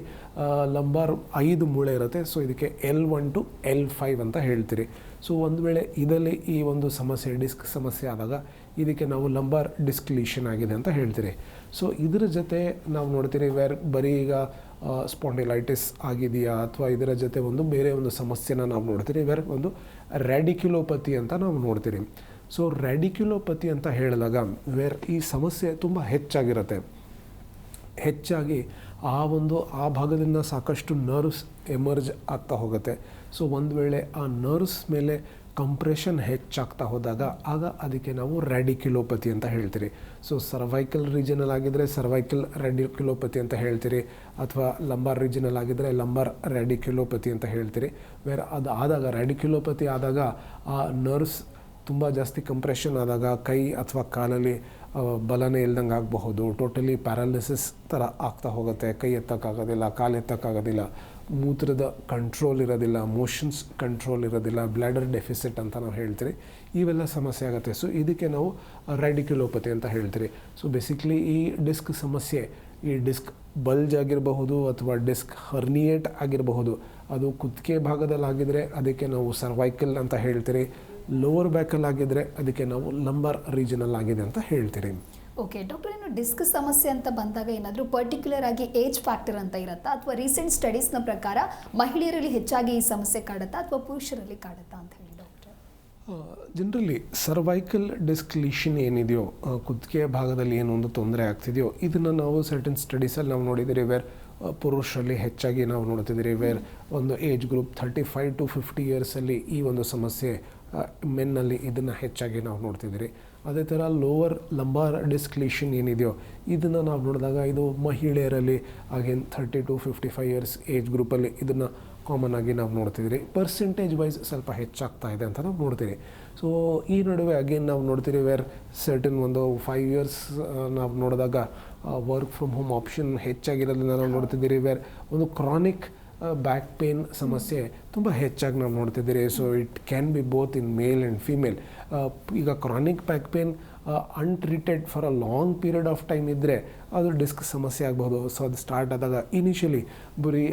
ಲಂಬಾರ್ ಐದು ಮೂಳೆ ಇರುತ್ತೆ. ಸೊ ಇದಕ್ಕೆ L one to L five ಅಂತ ಹೇಳ್ತೀರಿ. ಸೊ ಒಂದು ವೇಳೆ ಇದರಲ್ಲಿ ಈ ಒಂದು ಸಮಸ್ಯೆ ಡಿಸ್ಕ್ ಸಮಸ್ಯೆ ಆದಾಗ ಇದಕ್ಕೆ ನಾವು ಲಂಬಾರ್ ಡಿಸ್ಕ್ಲಿಷನ್ ಆಗಿದೆ ಅಂತ ಹೇಳ್ತೀರಿ. ಸೊ ಇದರ ಜೊತೆ ನಾವು ನೋಡ್ತೀರಿ ವೇರ್ ಬರೀ ಈಗ ಸ್ಪಾಂಡಿಲೈಟಿಸ್ ಆಗಿದೆಯಾ, ಅಥವಾ ಇದರ ಜೊತೆ ಒಂದು ಬೇರೆ ಒಂದು ಸಮಸ್ಯೆನ ನಾವು ನೋಡ್ತೀರಿ ವೇರ್ ಒಂದು ರ್ಯಾಡಿಕ್ಯುಲೋಪತಿ ಅಂತ ನಾವು ನೋಡ್ತೀರಿ. ಸೊ ರ್ಯಾಡಿಕ್ಯುಲೋಪತಿ ಅಂತ ಹೇಳಿದಾಗ ವೇರ್ ಈ ಸಮಸ್ಯೆ ತುಂಬ ಹೆಚ್ಚಾಗಿರುತ್ತೆ. ಹೆಚ್ಚಾಗಿ ಆ ಒಂದು, ಆ ಭಾಗದಿಂದ ಸಾಕಷ್ಟು ನರ್ವ್ಸ್ ಎಮರ್ಜ್ ಆಗ್ತಾ ಹೋಗುತ್ತೆ. ಸೊ ಒಂದು ವೇಳೆ ಆ ನರ್ವ್ಸ್ ಮೇಲೆ ಕಂಪ್ರೆಷನ್ ಹೆಚ್ಚಾಗ್ತಾ ಹೋದಾಗ, ಆಗ ಅದಕ್ಕೆ ನಾವು ರ್ಯಾಡಿಕ್ಯುಲೋಪತಿ ಅಂತ ಹೇಳ್ತೀರಿ. ಸೊ ಸರ್ವೈಕಲ್ ರೀಜನಲ್ ಆಗಿದ್ದರೆ ಸರ್ವೈಕಲ್ ರ್ಯಾಡಿಕ್ಯುಲೋಪತಿ ಅಂತ ಹೇಳ್ತೀರಿ, ಅಥವಾ ಲಂಬಾರ್ ರೀಜನಲ್ ಆಗಿದ್ದರೆ ಲಂಬಾರ್ ರ್ಯಾಡಿಕ್ಯುಲೋಪತಿ ಅಂತ ಹೇಳ್ತೀರಿ ವೇರ್ ಅದು ಆದಾಗ ರ್ಯಾಡಿಕ್ಯುಲೋಪತಿ ಆದಾಗ ಆ ನರ್ವ್ಸ್ ತುಂಬ ಜಾಸ್ತಿ ಕಂಪ್ರೆಷನ್ ಆದಾಗ ಕೈ ಅಥವಾ ಕಾಲಲ್ಲಿ ಬಲನೇ ಇಲ್ದಂಗೆ ಆಗಬಹುದು. ಟೋಟಲಿ ಪ್ಯಾರಾಲಿಸಿಸ್ ಥರ ಆಗ್ತಾ ಹೋಗುತ್ತೆ. ಕೈ ಎತ್ತಕ್ಕಾಗೋದಿಲ್ಲ, ಕಾಲು ಎತ್ತಕ್ಕಾಗೋದಿಲ್ಲ, ಮೂತ್ರದ ಕಂಟ್ರೋಲ್ ಇರೋದಿಲ್ಲ ಮೋಷನ್ಸ್ ಕಂಟ್ರೋಲ್ ಇರೋದಿಲ್ಲ ಬ್ಲ್ಯಾಡರ್ ಡೆಫಿಸಿಟ್ ಅಂತ ನಾವು ಹೇಳ್ತೀರಿ. ಇವೆಲ್ಲ ಸಮಸ್ಯೆ ಆಗುತ್ತೆ. ಸೊ ಇದಕ್ಕೆ ನಾವು ರೆಡಿಕ್ಯುಲೋಪತಿ ಅಂತ ಹೇಳ್ತೀರಿ. ಸೊ ಬೇಸಿಕ್ಲಿ ಈ ಡಿಸ್ಕ್ ಸಮಸ್ಯೆ, ಈ ಡಿಸ್ಕ್ ಬಲ್ಜ್ ಆಗಿರಬಹುದು ಅಥವಾ ಡಿಸ್ಕ್ ಹರ್ನಿಯೇಟ್ ಆಗಿರಬಹುದು, ಅದು ಕುತ್ತಿಗೆ ಭಾಗದಲ್ಲಾಗಿದ್ದರೆ ಅದಕ್ಕೆ ನಾವು ಸರ್ವೈಕಲ್ ಅಂತ ಹೇಳ್ತೀರಿ. ಲೋವರ್ ಬ್ಯಾಕಲ್ಲಿ ಆಗಿದ್ದರೆ ಅದಕ್ಕೆ ನಾವು ಲಂಬರ್ ರೀಜನಲ್ ಆಗಿದೆ ಅಂತ ಹೇಳ್ತೀರಿ. ಓಕೆ ಡಾಕ್ಟರ್ ಇನ್ನು ಡಿಸ್ಕ್ ಸಮಸ್ಯೆ ಅಂತ ಬಂದಾಗ ಏನಾದರೂ ಪರ್ಟಿಕ್ಯುಲರ್ ಆಗಿ ಏಜ್ ಫ್ಯಾಕ್ಟರ್ ಅಂತ ಇರುತ್ತಾ? ಅಥವಾ ರೀಸೆಂಟ್ ಸ್ಟಡೀಸ್ನ ಪ್ರಕಾರ ಮಹಿಳೆಯರಲ್ಲಿ ಹೆಚ್ಚಾಗಿ ಈ ಸಮಸ್ಯೆ ಕಾಡುತ್ತಾ? ಅಥವಾ ಪುರುಷರಲ್ಲಿ ಕಾಡುತ್ತಾ ಅಂತ ಹೇಳಿ ಡಾಕ್ಟರ್ ಜನರಲಿ ಸರ್ವೈಕಲ್ ಡಿಸ್ಕ್ಲಿಷನ್ ಏನಿದೆಯೋ ಆ, ಕುತ್ತಿಗೆಯ ಭಾಗದಲ್ಲಿ ಏನು ಒಂದು ತೊಂದರೆ ಆಗ್ತಿದೆಯೋ ಇದನ್ನು ನಾವು ಸರ್ಟನ್ ಸ್ಟಡೀಸಲ್ಲಿ ನಾವು ನೋಡಿದ್ದೀರಿ ವೇರ್ ಪುರುಷರಲ್ಲಿ ಹೆಚ್ಚಾಗಿ ನಾವು ನೋಡ್ತಿದ್ದೀರಿ ವೇರ್ ಒಂದು age group thirty five to fifty ಇಯರ್ಸಲ್ಲಿ ಈ ಒಂದು ಸಮಸ್ಯೆ ಮೆನ್ನಲ್ಲಿ ಇದನ್ನು ಹೆಚ್ಚಾಗಿ ನಾವು ನೋಡ್ತಿದ್ದೀರಿ. ಅದೇ ಥರ ಲೋವರ್ ಲಂಬಾರ್ ಡಿಸ್ಕ್ಲೀಷನ್ ಏನಿದೆಯೋ, ಇದನ್ನು ನಾವು ನೋಡಿದಾಗ ಇದು ಮಹಿಳೆಯರಲ್ಲಿ again thirty to fifty five years age ಗ್ರೂಪಲ್ಲಿ ಇದನ್ನು ಕಾಮನ್ ಆಗಿ ನಾವು ನೋಡ್ತಿದ್ದೀರಿ. ಪರ್ಸೆಂಟೇಜ್ ವೈಸ್ ಸ್ವಲ್ಪ ಹೆಚ್ಚಾಗ್ತಾ ಇದೆ ಅಂತ ನಾವು ನೋಡ್ತೀರಿ. ಸೊ ಈ ನಡುವೆ ಅಗೇನ್ ನಾವು ನೋಡ್ತೀರಿ ವೇರ್ ಸರ್ಟನ್ ಒಂದು ಫೈವ್ ಇಯರ್ಸ್ ನಾವು ನೋಡಿದಾಗ ವರ್ಕ್ ಫ್ರಮ್ ಹೋಮ್ ಆಪ್ಷನ್ ಹೆಚ್ಚಾಗಿರೋದನ್ನ ನಾವು ನೋಡ್ತಿದ್ದೀರಿ ವೇರ್ ಒಂದು ಕ್ರಾನಿಕ್ ಬ್ಯಾಕ್ ಪೇನ್ ಸಮಸ್ಯೆ ತುಂಬ ಹೆಚ್ಚಾಗಿ ನಾವು ನೋಡ್ತಿದ್ದೀರಿ. So it can be both in male and female ಈಗ chronic back pain untreated for a long period of time ಇದ್ದರೆ ಅದು ಡಿಸ್ಕ್ ಸಮಸ್ಯೆ ಆಗ್ಬೋದು ಸೊ ಅದು ಸ್ಟಾರ್ಟ್ ಆದಾಗ ಇನಿಷಿಯಲಿ ಬರೀ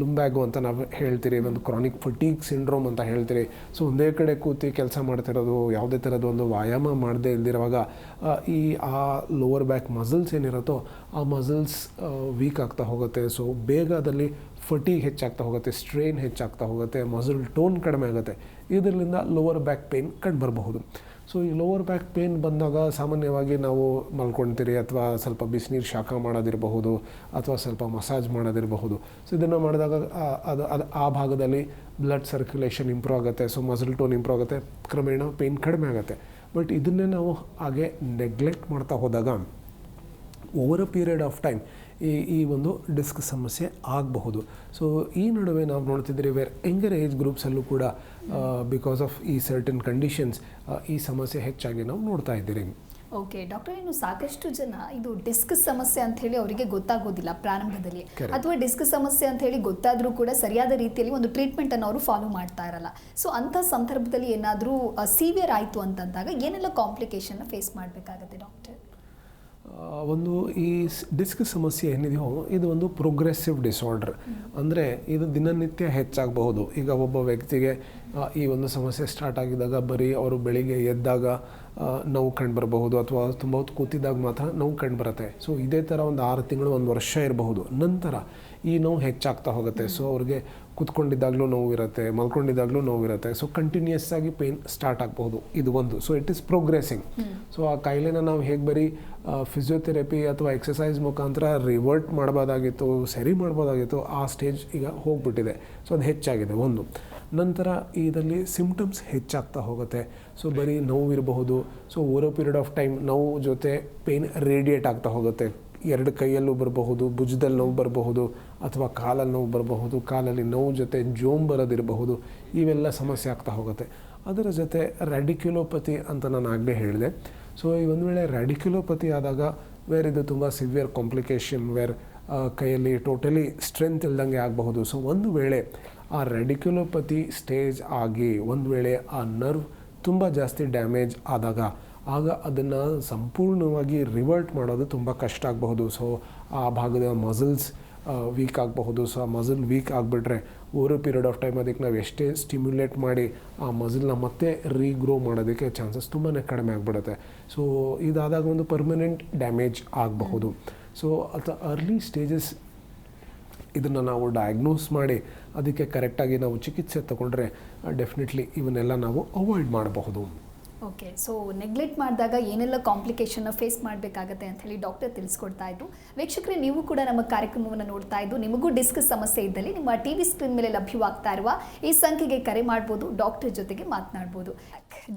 ಲುಂಬ್ಯಾಗು ಅಂತ ನಾವು ಹೇಳ್ತೀರಿ, ಒಂದು ಕ್ರಾನಿಕ್ ಫಟೀಗ್ ಸಿಂಡ್ರೋಮ್ ಅಂತ ಹೇಳ್ತೀರಿ. ಸೊ ಒಂದೇ ಕಡೆ ಕೂತಿ ಕೆಲಸ ಮಾಡ್ತಿರೋದು ಯಾವುದೇ ಥರದ ಒಂದು ವ್ಯಾಯಾಮ ಮಾಡದೇ ಇಲ್ದಿರುವಾಗ ಈ, ಆ ಲೋವರ್ ಬ್ಯಾಕ್ ಮಸಲ್ಸ್ ಏನಿರುತ್ತೋ, ಆ ಮಸಲ್ಸ್ ವೀಕ್ ಆಗ್ತಾ ಹೋಗುತ್ತೆ. ಸೊ ಬೇಗ ಅದರಲ್ಲಿ ಫಟೀಗ್ ಹೆಚ್ಚಾಗ್ತಾ ಹೋಗುತ್ತೆ ಸ್ಟ್ರೈನ್ ಹೆಚ್ಚಾಗ್ತಾ ಹೋಗುತ್ತೆ ಮಸಲ್ ಟೋನ್ ಕಡಿಮೆ ಆಗುತ್ತೆ. ಇದರಿಂದ ಲೋವರ್ ಬ್ಯಾಕ್ ಪೇನ್ ಕಂಡುಬರಬಹುದು. ಸೊ ಈ ಲೋವರ್ ಬ್ಯಾಕ್ ಪೇನ್ ಬಂದಾಗ ಸಾಮಾನ್ಯವಾಗಿ ನಾವು ಮಲ್ಕೊಳ್ತೀರಿ ಅಥವಾ ಸ್ವಲ್ಪ ಬಿಸಿನೀರು ಶಾಖ ಮಾಡೋದಿರಬಹುದು ಅಥವಾ ಸ್ವಲ್ಪ ಮಸಾಜ್ ಮಾಡೋದಿರಬಹುದು. ಸೊ ಇದನ್ನು ಮಾಡಿದಾಗ ಅದು ಅದು ಆ ಭಾಗದಲ್ಲಿ ಬ್ಲಡ್ ಸರ್ಕ್ಯುಲೇಷನ್ ಇಂಪ್ರೂವ್ ಆಗುತ್ತೆ. ಸೊ ಮಸಲ್ ಟೋನ್ ಇಂಪ್ರೂವ್ ಆಗುತ್ತೆ. ಕ್ರಮೇಣ ಪೇನ್ ಕಡಿಮೆ ಆಗುತ್ತೆ. ಬಟ್ ಇದನ್ನೇ ನಾವು ಹಾಗೆ ನೆಗ್ಲೆಕ್ಟ್ ಮಾಡ್ತಾ ಹೋದಾಗ over a period of time ಈ ಈ ಒಂದು ಡಿಸ್ಕ್ ಸಮಸ್ಯೆ ಆಗಬಹುದು. ಸೊ ಈ ನಡುವೆ ನಾವು ನೋಡ್ತಿದ್ದೀರಿ ವೇರ್ ಯಂಗರ್ ಏಜ್ ಗ್ರೂಪ್ಸಲ್ಲೂ ಕೂಡ ಬಿಕಾಸ್ ಆಫ್ ಈ ಸರ್ಟನ್ ಕಂಡೀಷನ್ಸ್ ಈ ಸಮಸ್ಯೆ ಹೆಚ್ಚಾಗಿ ನಾವು ನೋಡ್ತಾ ಇದ್ದೀರಿ. ಓಕೆ ಡಾಕ್ಟರ್ ಇನ್ನು ಸಾಕಷ್ಟು ಜನ ಇದು ಡಿಸ್ಕ್ ಸಮಸ್ಯೆ ಅಂತ ಹೇಳಿ ಅವರಿಗೆ ಗೊತ್ತಾಗೋದಿಲ್ಲ ಪ್ರಾರಂಭದಲ್ಲಿ. ಅಥವಾ ಡಿಸ್ಕ್ ಸಮಸ್ಯೆ ಅಂತ ಹೇಳಿ ಗೊತ್ತಾದರೂ ಕೂಡ ಸರಿಯಾದ ರೀತಿಯಲ್ಲಿ ಒಂದು ಟ್ರೀಟ್ಮೆಂಟ್ ಅನ್ನು ಅವರು ಫಾಲೋ ಮಾಡ್ತಾ ಇರಲ್ಲ. ಸೊ ಅಂಥ ಸಂದರ್ಭದಲ್ಲಿ ಏನಾದರೂ ಸಿವಿಯರ್ ಆಯಿತು ಅಂತಂದಾಗ ಏನೆಲ್ಲ ಕಾಂಪ್ಲಿಕೇಶನ್ ಫೇಸ್ ಮಾಡಬೇಕಾಗುತ್ತೆ ಡಾಕ್ಟರ್ ಒಂದು ಈ ಡಿಸ್ಕ್ ಸಮಸ್ಯೆ ಏನಿದೆಯೋ ಇದು ಒಂದು ಪ್ರೋಗ್ರೆಸಿವ್ ಡಿಸಾರ್ಡರ್ ಅಂದರೆ ಇದು ದಿನನಿತ್ಯ ಹೆಚ್ಚಾಗಬಹುದು. ಈಗ ಒಬ್ಬ ವ್ಯಕ್ತಿಗೆ ಈ ಒಂದು ಸಮಸ್ಯೆ ಸ್ಟಾರ್ಟ್ ಆಗಿದಾಗ ಬರೀ ಅವರು ಬೆಳಿಗ್ಗೆ ಎದ್ದಾಗ ನೋವು ಕಂಡು ಬರಬಹುದು ಅಥವಾ ತುಂಬ ಹೊತ್ತು ಕೂತಿದ್ದಾಗ ಮಾತ್ರ ನೋವು ಕಂಡು ಬರುತ್ತೆ. ಸೊ ಇದೇ ಥರ ಒಂದು ಆರು ತಿಂಗಳು ಒಂದು ವರ್ಷ ಇರಬಹುದು. ನಂತರ ಈ ನೋವು ಹೆಚ್ಚಾಗ್ತಾ ಹೋಗುತ್ತೆ. ಸೊ ಅವ್ರಿಗೆ ಕುತ್ಕೊಂಡಿದ್ದಾಗಲೂ ನೋವಿರುತ್ತೆ ಮಲ್ಕೊಂಡಿದ್ದಾಗಲೂ ನೋವು ಇರುತ್ತೆ. ಸೊ ಕಂಟಿನ್ಯೂಸ್ ಆಗಿ ಪೇನ್ ಸ್ಟಾರ್ಟ್ ಆಗಬಹುದು. ಇದು ಒಂದು. So it is progressing so ಆ ಕಾಯಿಲೆನ ನಾವು ಹೇಗೆ ಬರೀ ಫಿಸಿಯೋಥೆರಪಿ ಅಥವಾ ಎಕ್ಸಸೈಸ್ ಮುಖಾಂತರ ರಿವರ್ಟ್ ಮಾಡ್ಬೋದಾಗಿತ್ತು ಸರಿ ಮಾಡ್ಬೋದಾಗಿತ್ತು ಆ ಸ್ಟೇಜ್ ಈಗ ಹೋಗ್ಬಿಟ್ಟಿದೆ. ಸೊ ಅದು ಹೆಚ್ಚಾಗಿದೆ. ಒಂದು. ನಂತರ ಇದರಲ್ಲಿ ಸಿಮ್ಟಮ್ಸ್ ಹೆಚ್ಚಾಗ್ತಾ ಹೋಗುತ್ತೆ. ಸೊ ಬರೀ ನೋವು ಇರಬಹುದು so over period of time ನೋವು ಜೊತೆ ಪೇನ್ ರೇಡಿಯೇಟ್ ಆಗ್ತಾ ಹೋಗುತ್ತೆ. ಎರಡು ಕೈಯಲ್ಲೂ ಬರಬಹುದು, ಭುಜದಲ್ಲಿ ನೋವು ಬರಬಹುದು, ಅಥವಾ ಕಾಲಲ್ಲಿ ನೋವು ಬರಬಹುದು, ಕಾಲಲ್ಲಿ ನೋವು ಜೊತೆ ಜೋಮ್ ಬರೋದಿರಬಹುದು, ಇವೆಲ್ಲ ಸಮಸ್ಯೆ ಆಗ್ತಾ ಹೋಗುತ್ತೆ. ಅದರ ಜೊತೆ ರ್ಯಾಡಿಕ್ಯುಲೋಪತಿ ಅಂತ ನಾನು ಆಗಲೇ ಹೇಳಿದೆ. ಸೊ ಈ ಒಂದು ವೇಳೆ ರ್ಯಾಡಿಕ್ಯುಲೋಪತಿ ಆದಾಗ ವೇರ್ ಇದು ತುಂಬ ಸಿವಿಯರ್ ಕಾಂಪ್ಲಿಕೇಶನ್ ವೇರ್ ಕೈಯಲ್ಲಿ ಟೋಟಲಿ ಸ್ಟ್ರೆಂತ್ ಇಲ್ದಂಗೆ ಆಗಬಹುದು. ಸೊ ಒಂದು ವೇಳೆ ಆ ರೆಡಿಕ್ಯುಲೋಪತಿ ಸ್ಟೇಜ್ ಆಗಿ ಒಂದು ವೇಳೆ ಆ ನರ್ವ್ ತುಂಬ ಜಾಸ್ತಿ ಡ್ಯಾಮೇಜ್ ಆದಾಗ ಆಗ ಅದನ್ನು ಸಂಪೂರ್ಣವಾಗಿ ರಿವರ್ಟ್ ಮಾಡೋದು ತುಂಬ ಕಷ್ಟ ಆಗಬಹುದು. ಸೊ ಆ ಭಾಗದ ಮಸಲ್ಸ್ ವೀಕ್ ಆಗಬಹುದು. ಸೊ ಆ ಮಸಲ್ ವೀಕ್ ಆಗಿಬಿಟ್ರೆ ಓವರ್ ಪೀರಿಯಡ್ ಆಫ್ ಟೈಮ್ ಅದಕ್ಕೆ ನಾವು ಎಷ್ಟೇ ಸ್ಟಿಮ್ಯುಲೇಟ್ ಮಾಡಿ ಆ ಮಸಲ್ನ ಮತ್ತೆ ರೀಗ್ರೋ ಮಾಡೋದಕ್ಕೆ ಚಾನ್ಸಸ್ ತುಂಬಾ ಕಡಿಮೆ ಆಗಿಬಿಡುತ್ತೆ. ಸೊ ಇದಾದಾಗ ಒಂದು ಪರ್ಮನೆಂಟ್ ಡ್ಯಾಮೇಜ್ ಆಗಬಹುದು. ಸೊ ಅಥವಾ ಅರ್ಲಿ ಸ್ಟೇಜಸ್ ಇದನ್ನು ನಾವು ಡಯಾಗ್ನೋಸ್ ಮಾಡಿ ಅದಕ್ಕೆ ಕರೆಕ್ಟಾಗಿ ನಾವು ಚಿಕಿತ್ಸೆ ತಗೊಂಡ್ರೆ ಡೆಫಿನೆಟ್ಲಿ ಇವನ್ನೆಲ್ಲ ನಾವು ಅವಾಯ್ಡ್ ಮಾಡಬಹುದು. ಓಕೆ ಸೊ ನೆಗ್ಲೆಕ್ಟ್ ಮಾಡಿದಾಗ ಏನೆಲ್ಲ ಕಾಂಪ್ಲಿಕೇಶನ್ನ ಫೇಸ್ ಮಾಡಬೇಕಾಗತ್ತೆ ಅಂತ ಹೇಳಿ ಡಾಕ್ಟರ್ ತಿಳಿಸ್ಕೊಡ್ತಾ ಇದ್ರು. ವೀಕ್ಷಕರೇ ನೀವು ಕೂಡ ನಮ್ಮ ಕಾರ್ಯಕ್ರಮವನ್ನು ನೋಡ್ತಾ ಇದ್ದು ನಿಮಗೂ ಡಿಸ್ಕ್ ಸಮಸ್ಯೆ ಇದ್ದಲ್ಲಿ ನಿಮ್ಮ ಟಿ ವಿ ಸ್ಕ್ರೀನ್ ಮೇಲೆ ಲಭ್ಯವಾಗ್ತಾ ಇರುವ ಈ ಸಂಖ್ಯೆಗೆ ಕರೆ ಮಾಡ್ಬೋದು ಡಾಕ್ಟರ್ ಜೊತೆಗೆ ಮಾತನಾಡ್ಬೋದು.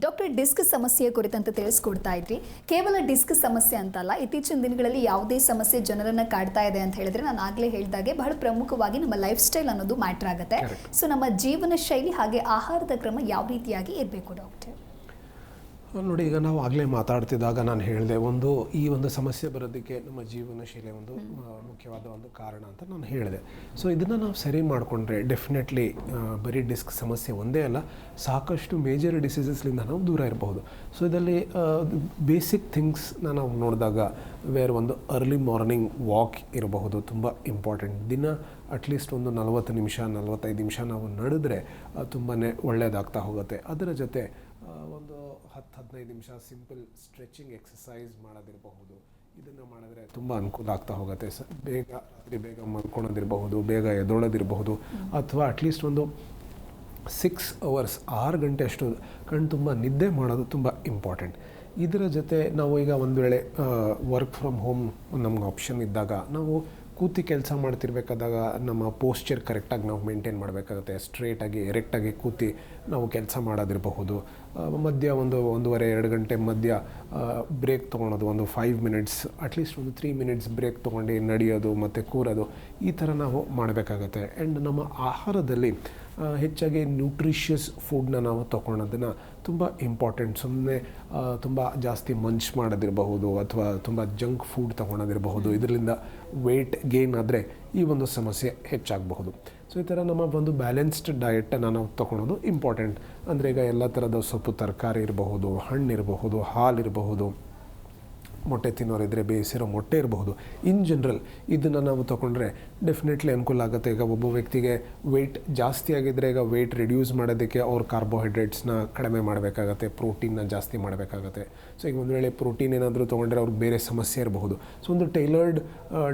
ಡಾಕ್ಟರ್ ಡಿಸ್ಕ್ ಸಮಸ್ಯೆಯ ಕುರಿತಂತೆ ತಿಳಿಸ್ಕೊಡ್ತಾ ಇದ್ರಿ. ಕೇವಲ ಡಿಸ್ಕ್ ಸಮಸ್ಯೆ ಅಂತಲ್ಲ ಇತ್ತೀಚಿನ ದಿನಗಳಲ್ಲಿ ಯಾವುದೇ ಸಮಸ್ಯೆ ಜನರನ್ನ ಕಾಡ್ತಾ ಇದೆ ಅಂತ ಹೇಳಿದ್ರೆ ನಾನು ಆಗಲೇ ಹೇಳಿದಾಗೆ ಬಹಳ ಪ್ರಮುಖವಾಗಿ ನಮ್ಮ ಲೈಫ್ ಸ್ಟೈಲ್ ಅನ್ನೋದು ಮ್ಯಾಟ್ರ್ ಆಗುತ್ತೆ. ಸೊ ನಮ್ಮ ಜೀವನ ಶೈಲಿ ಹಾಗೆ ಆಹಾರದ ಕ್ರಮ ಯಾವ ರೀತಿಯಾಗಿ ಇರಬೇಕು ಡಾಕ್ಟರ್ ನೋಡಿ ಈಗ ನಾವು ಆಗಲೇ ಮಾತಾಡ್ತಿದ್ದಾಗ ನಾನು ಹೇಳಿದೆ ಒಂದು ಈ ಒಂದು ಸಮಸ್ಯೆ ಬರೋದಕ್ಕೆ ನಮ್ಮ ಜೀವನ ಶೈಲಿ ಒಂದು ಮುಖ್ಯವಾದ ಒಂದು ಕಾರಣ ಅಂತ ನಾನು ಹೇಳಿದೆ. ಸೊ ಇದನ್ನು ನಾವು ಸರಿ ಮಾಡಿಕೊಂಡ್ರೆ ಡೆಫಿನೆಟ್ಲಿ ಬರೀ ಡಿಸ್ಕ್ ಸಮಸ್ಯೆ ಒಂದೇ ಅಲ್ಲ ಸಾಕಷ್ಟು ಮೇಜರ್ ಡಿಸೀಸಸ್ಲಿಂದ ನಾವು ದೂರ ಇರಬಹುದು. ಸೊ ಇದರಲ್ಲಿ ಬೇಸಿಕ್ ಥಿಂಗ್ಸ್ ನಾವು ನೋಡಿದಾಗ ವೇರ್ ಒಂದು ಅರ್ಲಿ ಮಾರ್ನಿಂಗ್ ವಾಕ್ ಇರಬಹುದು ತುಂಬ ಇಂಪಾರ್ಟೆಂಟ್ ದಿನ ಅಟ್ಲೀಸ್ಟ್ ಒಂದು ನಲವತ್ತು ನಿಮಿಷ ನಲವತ್ತೈದು ನಿಮಿಷ ನಾವು ನಡೆದ್ರೆ ತುಂಬಾ ಒಳ್ಳೆಯದಾಗ್ತಾ ಹೋಗುತ್ತೆ. ಅದರ ಜೊತೆ ಒಂದು ಹದಿನೈದು ನಿಮಿಷ ಸಿಂಪಲ್ ಸ್ಟ್ರೆಚಿಂಗ್ ಎಕ್ಸಸೈಸ್ ಮಾಡೋದಿರಬಹುದು. ಇದನ್ನು ಮಾಡಿದ್ರೆ ತುಂಬ ಅನುಕೂಲ ಆಗ್ತಾ ಹೋಗುತ್ತೆ. ಸ, ಬೇಗ ರಾತ್ರಿ ಬೇಗ ಮಲ್ಕೊಳೋದಿರಬಹುದು, ಬೇಗ ಎದೊಳೋದಿರಬಹುದು ಅಥವಾ ಅಟ್ಲೀಸ್ಟ್ ಒಂದು ಸಿಕ್ಸ್ ಅವರ್ಸ್ ಆರು ಗಂಟೆ ಅಷ್ಟು ಕಣ್ಣು ತುಂಬ ನಿದ್ದೆ ಮಾಡೋದು ತುಂಬ ಇಂಪಾರ್ಟೆಂಟ್ ಇದರ ಜೊತೆ ನಾವು ಈಗ ಒಂದು ವೇಳೆ ವರ್ಕ್ ಫ್ರಮ್ ಹೋಮ್ ನಮ್ಗೆ ಆಪ್ಷನ್ ಇದ್ದಾಗ ನಾವು ಕೂತಿ ಕೆಲಸ ಮಾಡ್ತಿರ್ಬೇಕಾದಾಗ ನಮ್ಮ ಪೋಸ್ಚರ್ ಕರೆಕ್ಟಾಗಿ ನಾವು ಮೇಂಟೈನ್ ಮಾಡಬೇಕಾಗುತ್ತೆ. ಸ್ಟ್ರೇಟಾಗಿ ಎರೆಕ್ಟಾಗಿ ಕೂತಿ ನಾವು ಕೆಲಸ ಮಾಡೋದಿರಬಹುದು. ಮಧ್ಯ ಒಂದು ಒಂದೂವರೆ, ಎರಡು ಗಂಟೆ ಮಧ್ಯ ಬ್ರೇಕ್ ತೊಗೊಳೋದು, ಒಂದು ಫೈವ್ ಮಿನಿಟ್ಸ್ ಅಟ್ಲೀಸ್ಟ್ ಒಂದು ತ್ರೀ ಮಿನಿಟ್ಸ್ ಬ್ರೇಕ್ ತೊಗೊಂಡು ನಡೆಯೋದು ಮತ್ತು ಕೂರೋದು ಈ ಥರ ನಾವು ಮಾಡಬೇಕಾಗತ್ತೆ. ಆ್ಯಂಡ್ ನಮ್ಮ ಆಹಾರದಲ್ಲಿ ಹೆಚ್ಚಾಗಿ ನ್ಯೂಟ್ರಿಷಿಯಸ್ ಫುಡ್ನ ನಾವು ತೊಗೊಳೋದನ್ನು ತುಂಬ ಇಂಪಾರ್ಟೆಂಟ್ ಸುಮ್ಮನೆ ತುಂಬ ಜಾಸ್ತಿ ಮಂಚ್ ಮಾಡೋದಿರಬಹುದು ಅಥವಾ ತುಂಬ ಜಂಕ್ ಫುಡ್ ತೊಗೊಳೋದಿರಬಹುದು ಇದರಿಂದ ವೆಯ್ಟ್ ಗೇನ್ ಆದರೆ ಈ ಒಂದು ಸಮಸ್ಯೆ ಹೆಚ್ಚಾಗಬಹುದು. ಸೊ ಈ ಥರ ನಮ್ಮ ಒಂದು ಬ್ಯಾಲೆನ್ಸ್ಡ್ ಡಯೆಟನ್ನು ನಾವು ತೊಗೊಳೋದು ಇಂಪಾರ್ಟೆಂಟ್ ಅಂದರೆ ಈಗ ಎಲ್ಲ ಥರದ ಸೊಪ್ಪು ತರಕಾರಿ ಇರಬಹುದು ಹಣ್ಣು ಇರಬಹುದು ಹಾಲು ಇರಬಹುದು. ಮೊಟ್ಟೆ ತಿನ್ನೋರಿದ್ರೆ ಬೇಯಿಸಿರೋ ಮೊಟ್ಟೆ ಇರಬಹುದು. ಇನ್ ಜನರಲ್ ಇದನ್ನು ನಾವು ತೊಗೊಂಡ್ರೆ ಡೆಫಿನೆಟ್ಲಿ ಅನುಕೂಲ ಆಗುತ್ತೆ. ಈಗ ಒಬ್ಬ ವ್ಯಕ್ತಿಗೆ ವೆಯ್ಟ್ ಜಾಸ್ತಿ ಆಗಿದ್ದರೆ ಈಗ ವೆಯ್ಟ್ ರಿಡ್ಯೂಸ್ ಮಾಡೋದಕ್ಕೆ ಅವ್ರ ಕಾರ್ಬೋಹೈಡ್ರೇಟ್ಸ್ನ ಕಡಿಮೆ ಮಾಡಬೇಕಾಗತ್ತೆ ಪ್ರೋಟೀನ್ನ ಜಾಸ್ತಿ ಮಾಡಬೇಕಾಗತ್ತೆ. ಸೊ ಈಗ ಒಂದು ವೇಳೆ ಪ್ರೋಟೀನ್ ಏನಾದರೂ ತೊಗೊಂಡ್ರೆ ಅವ್ರಿಗೆ ಬೇರೆ ಸಮಸ್ಯೆ ಇರಬಹುದು. ಸೊ ಒಂದು ಟೈಲರ್ಡ್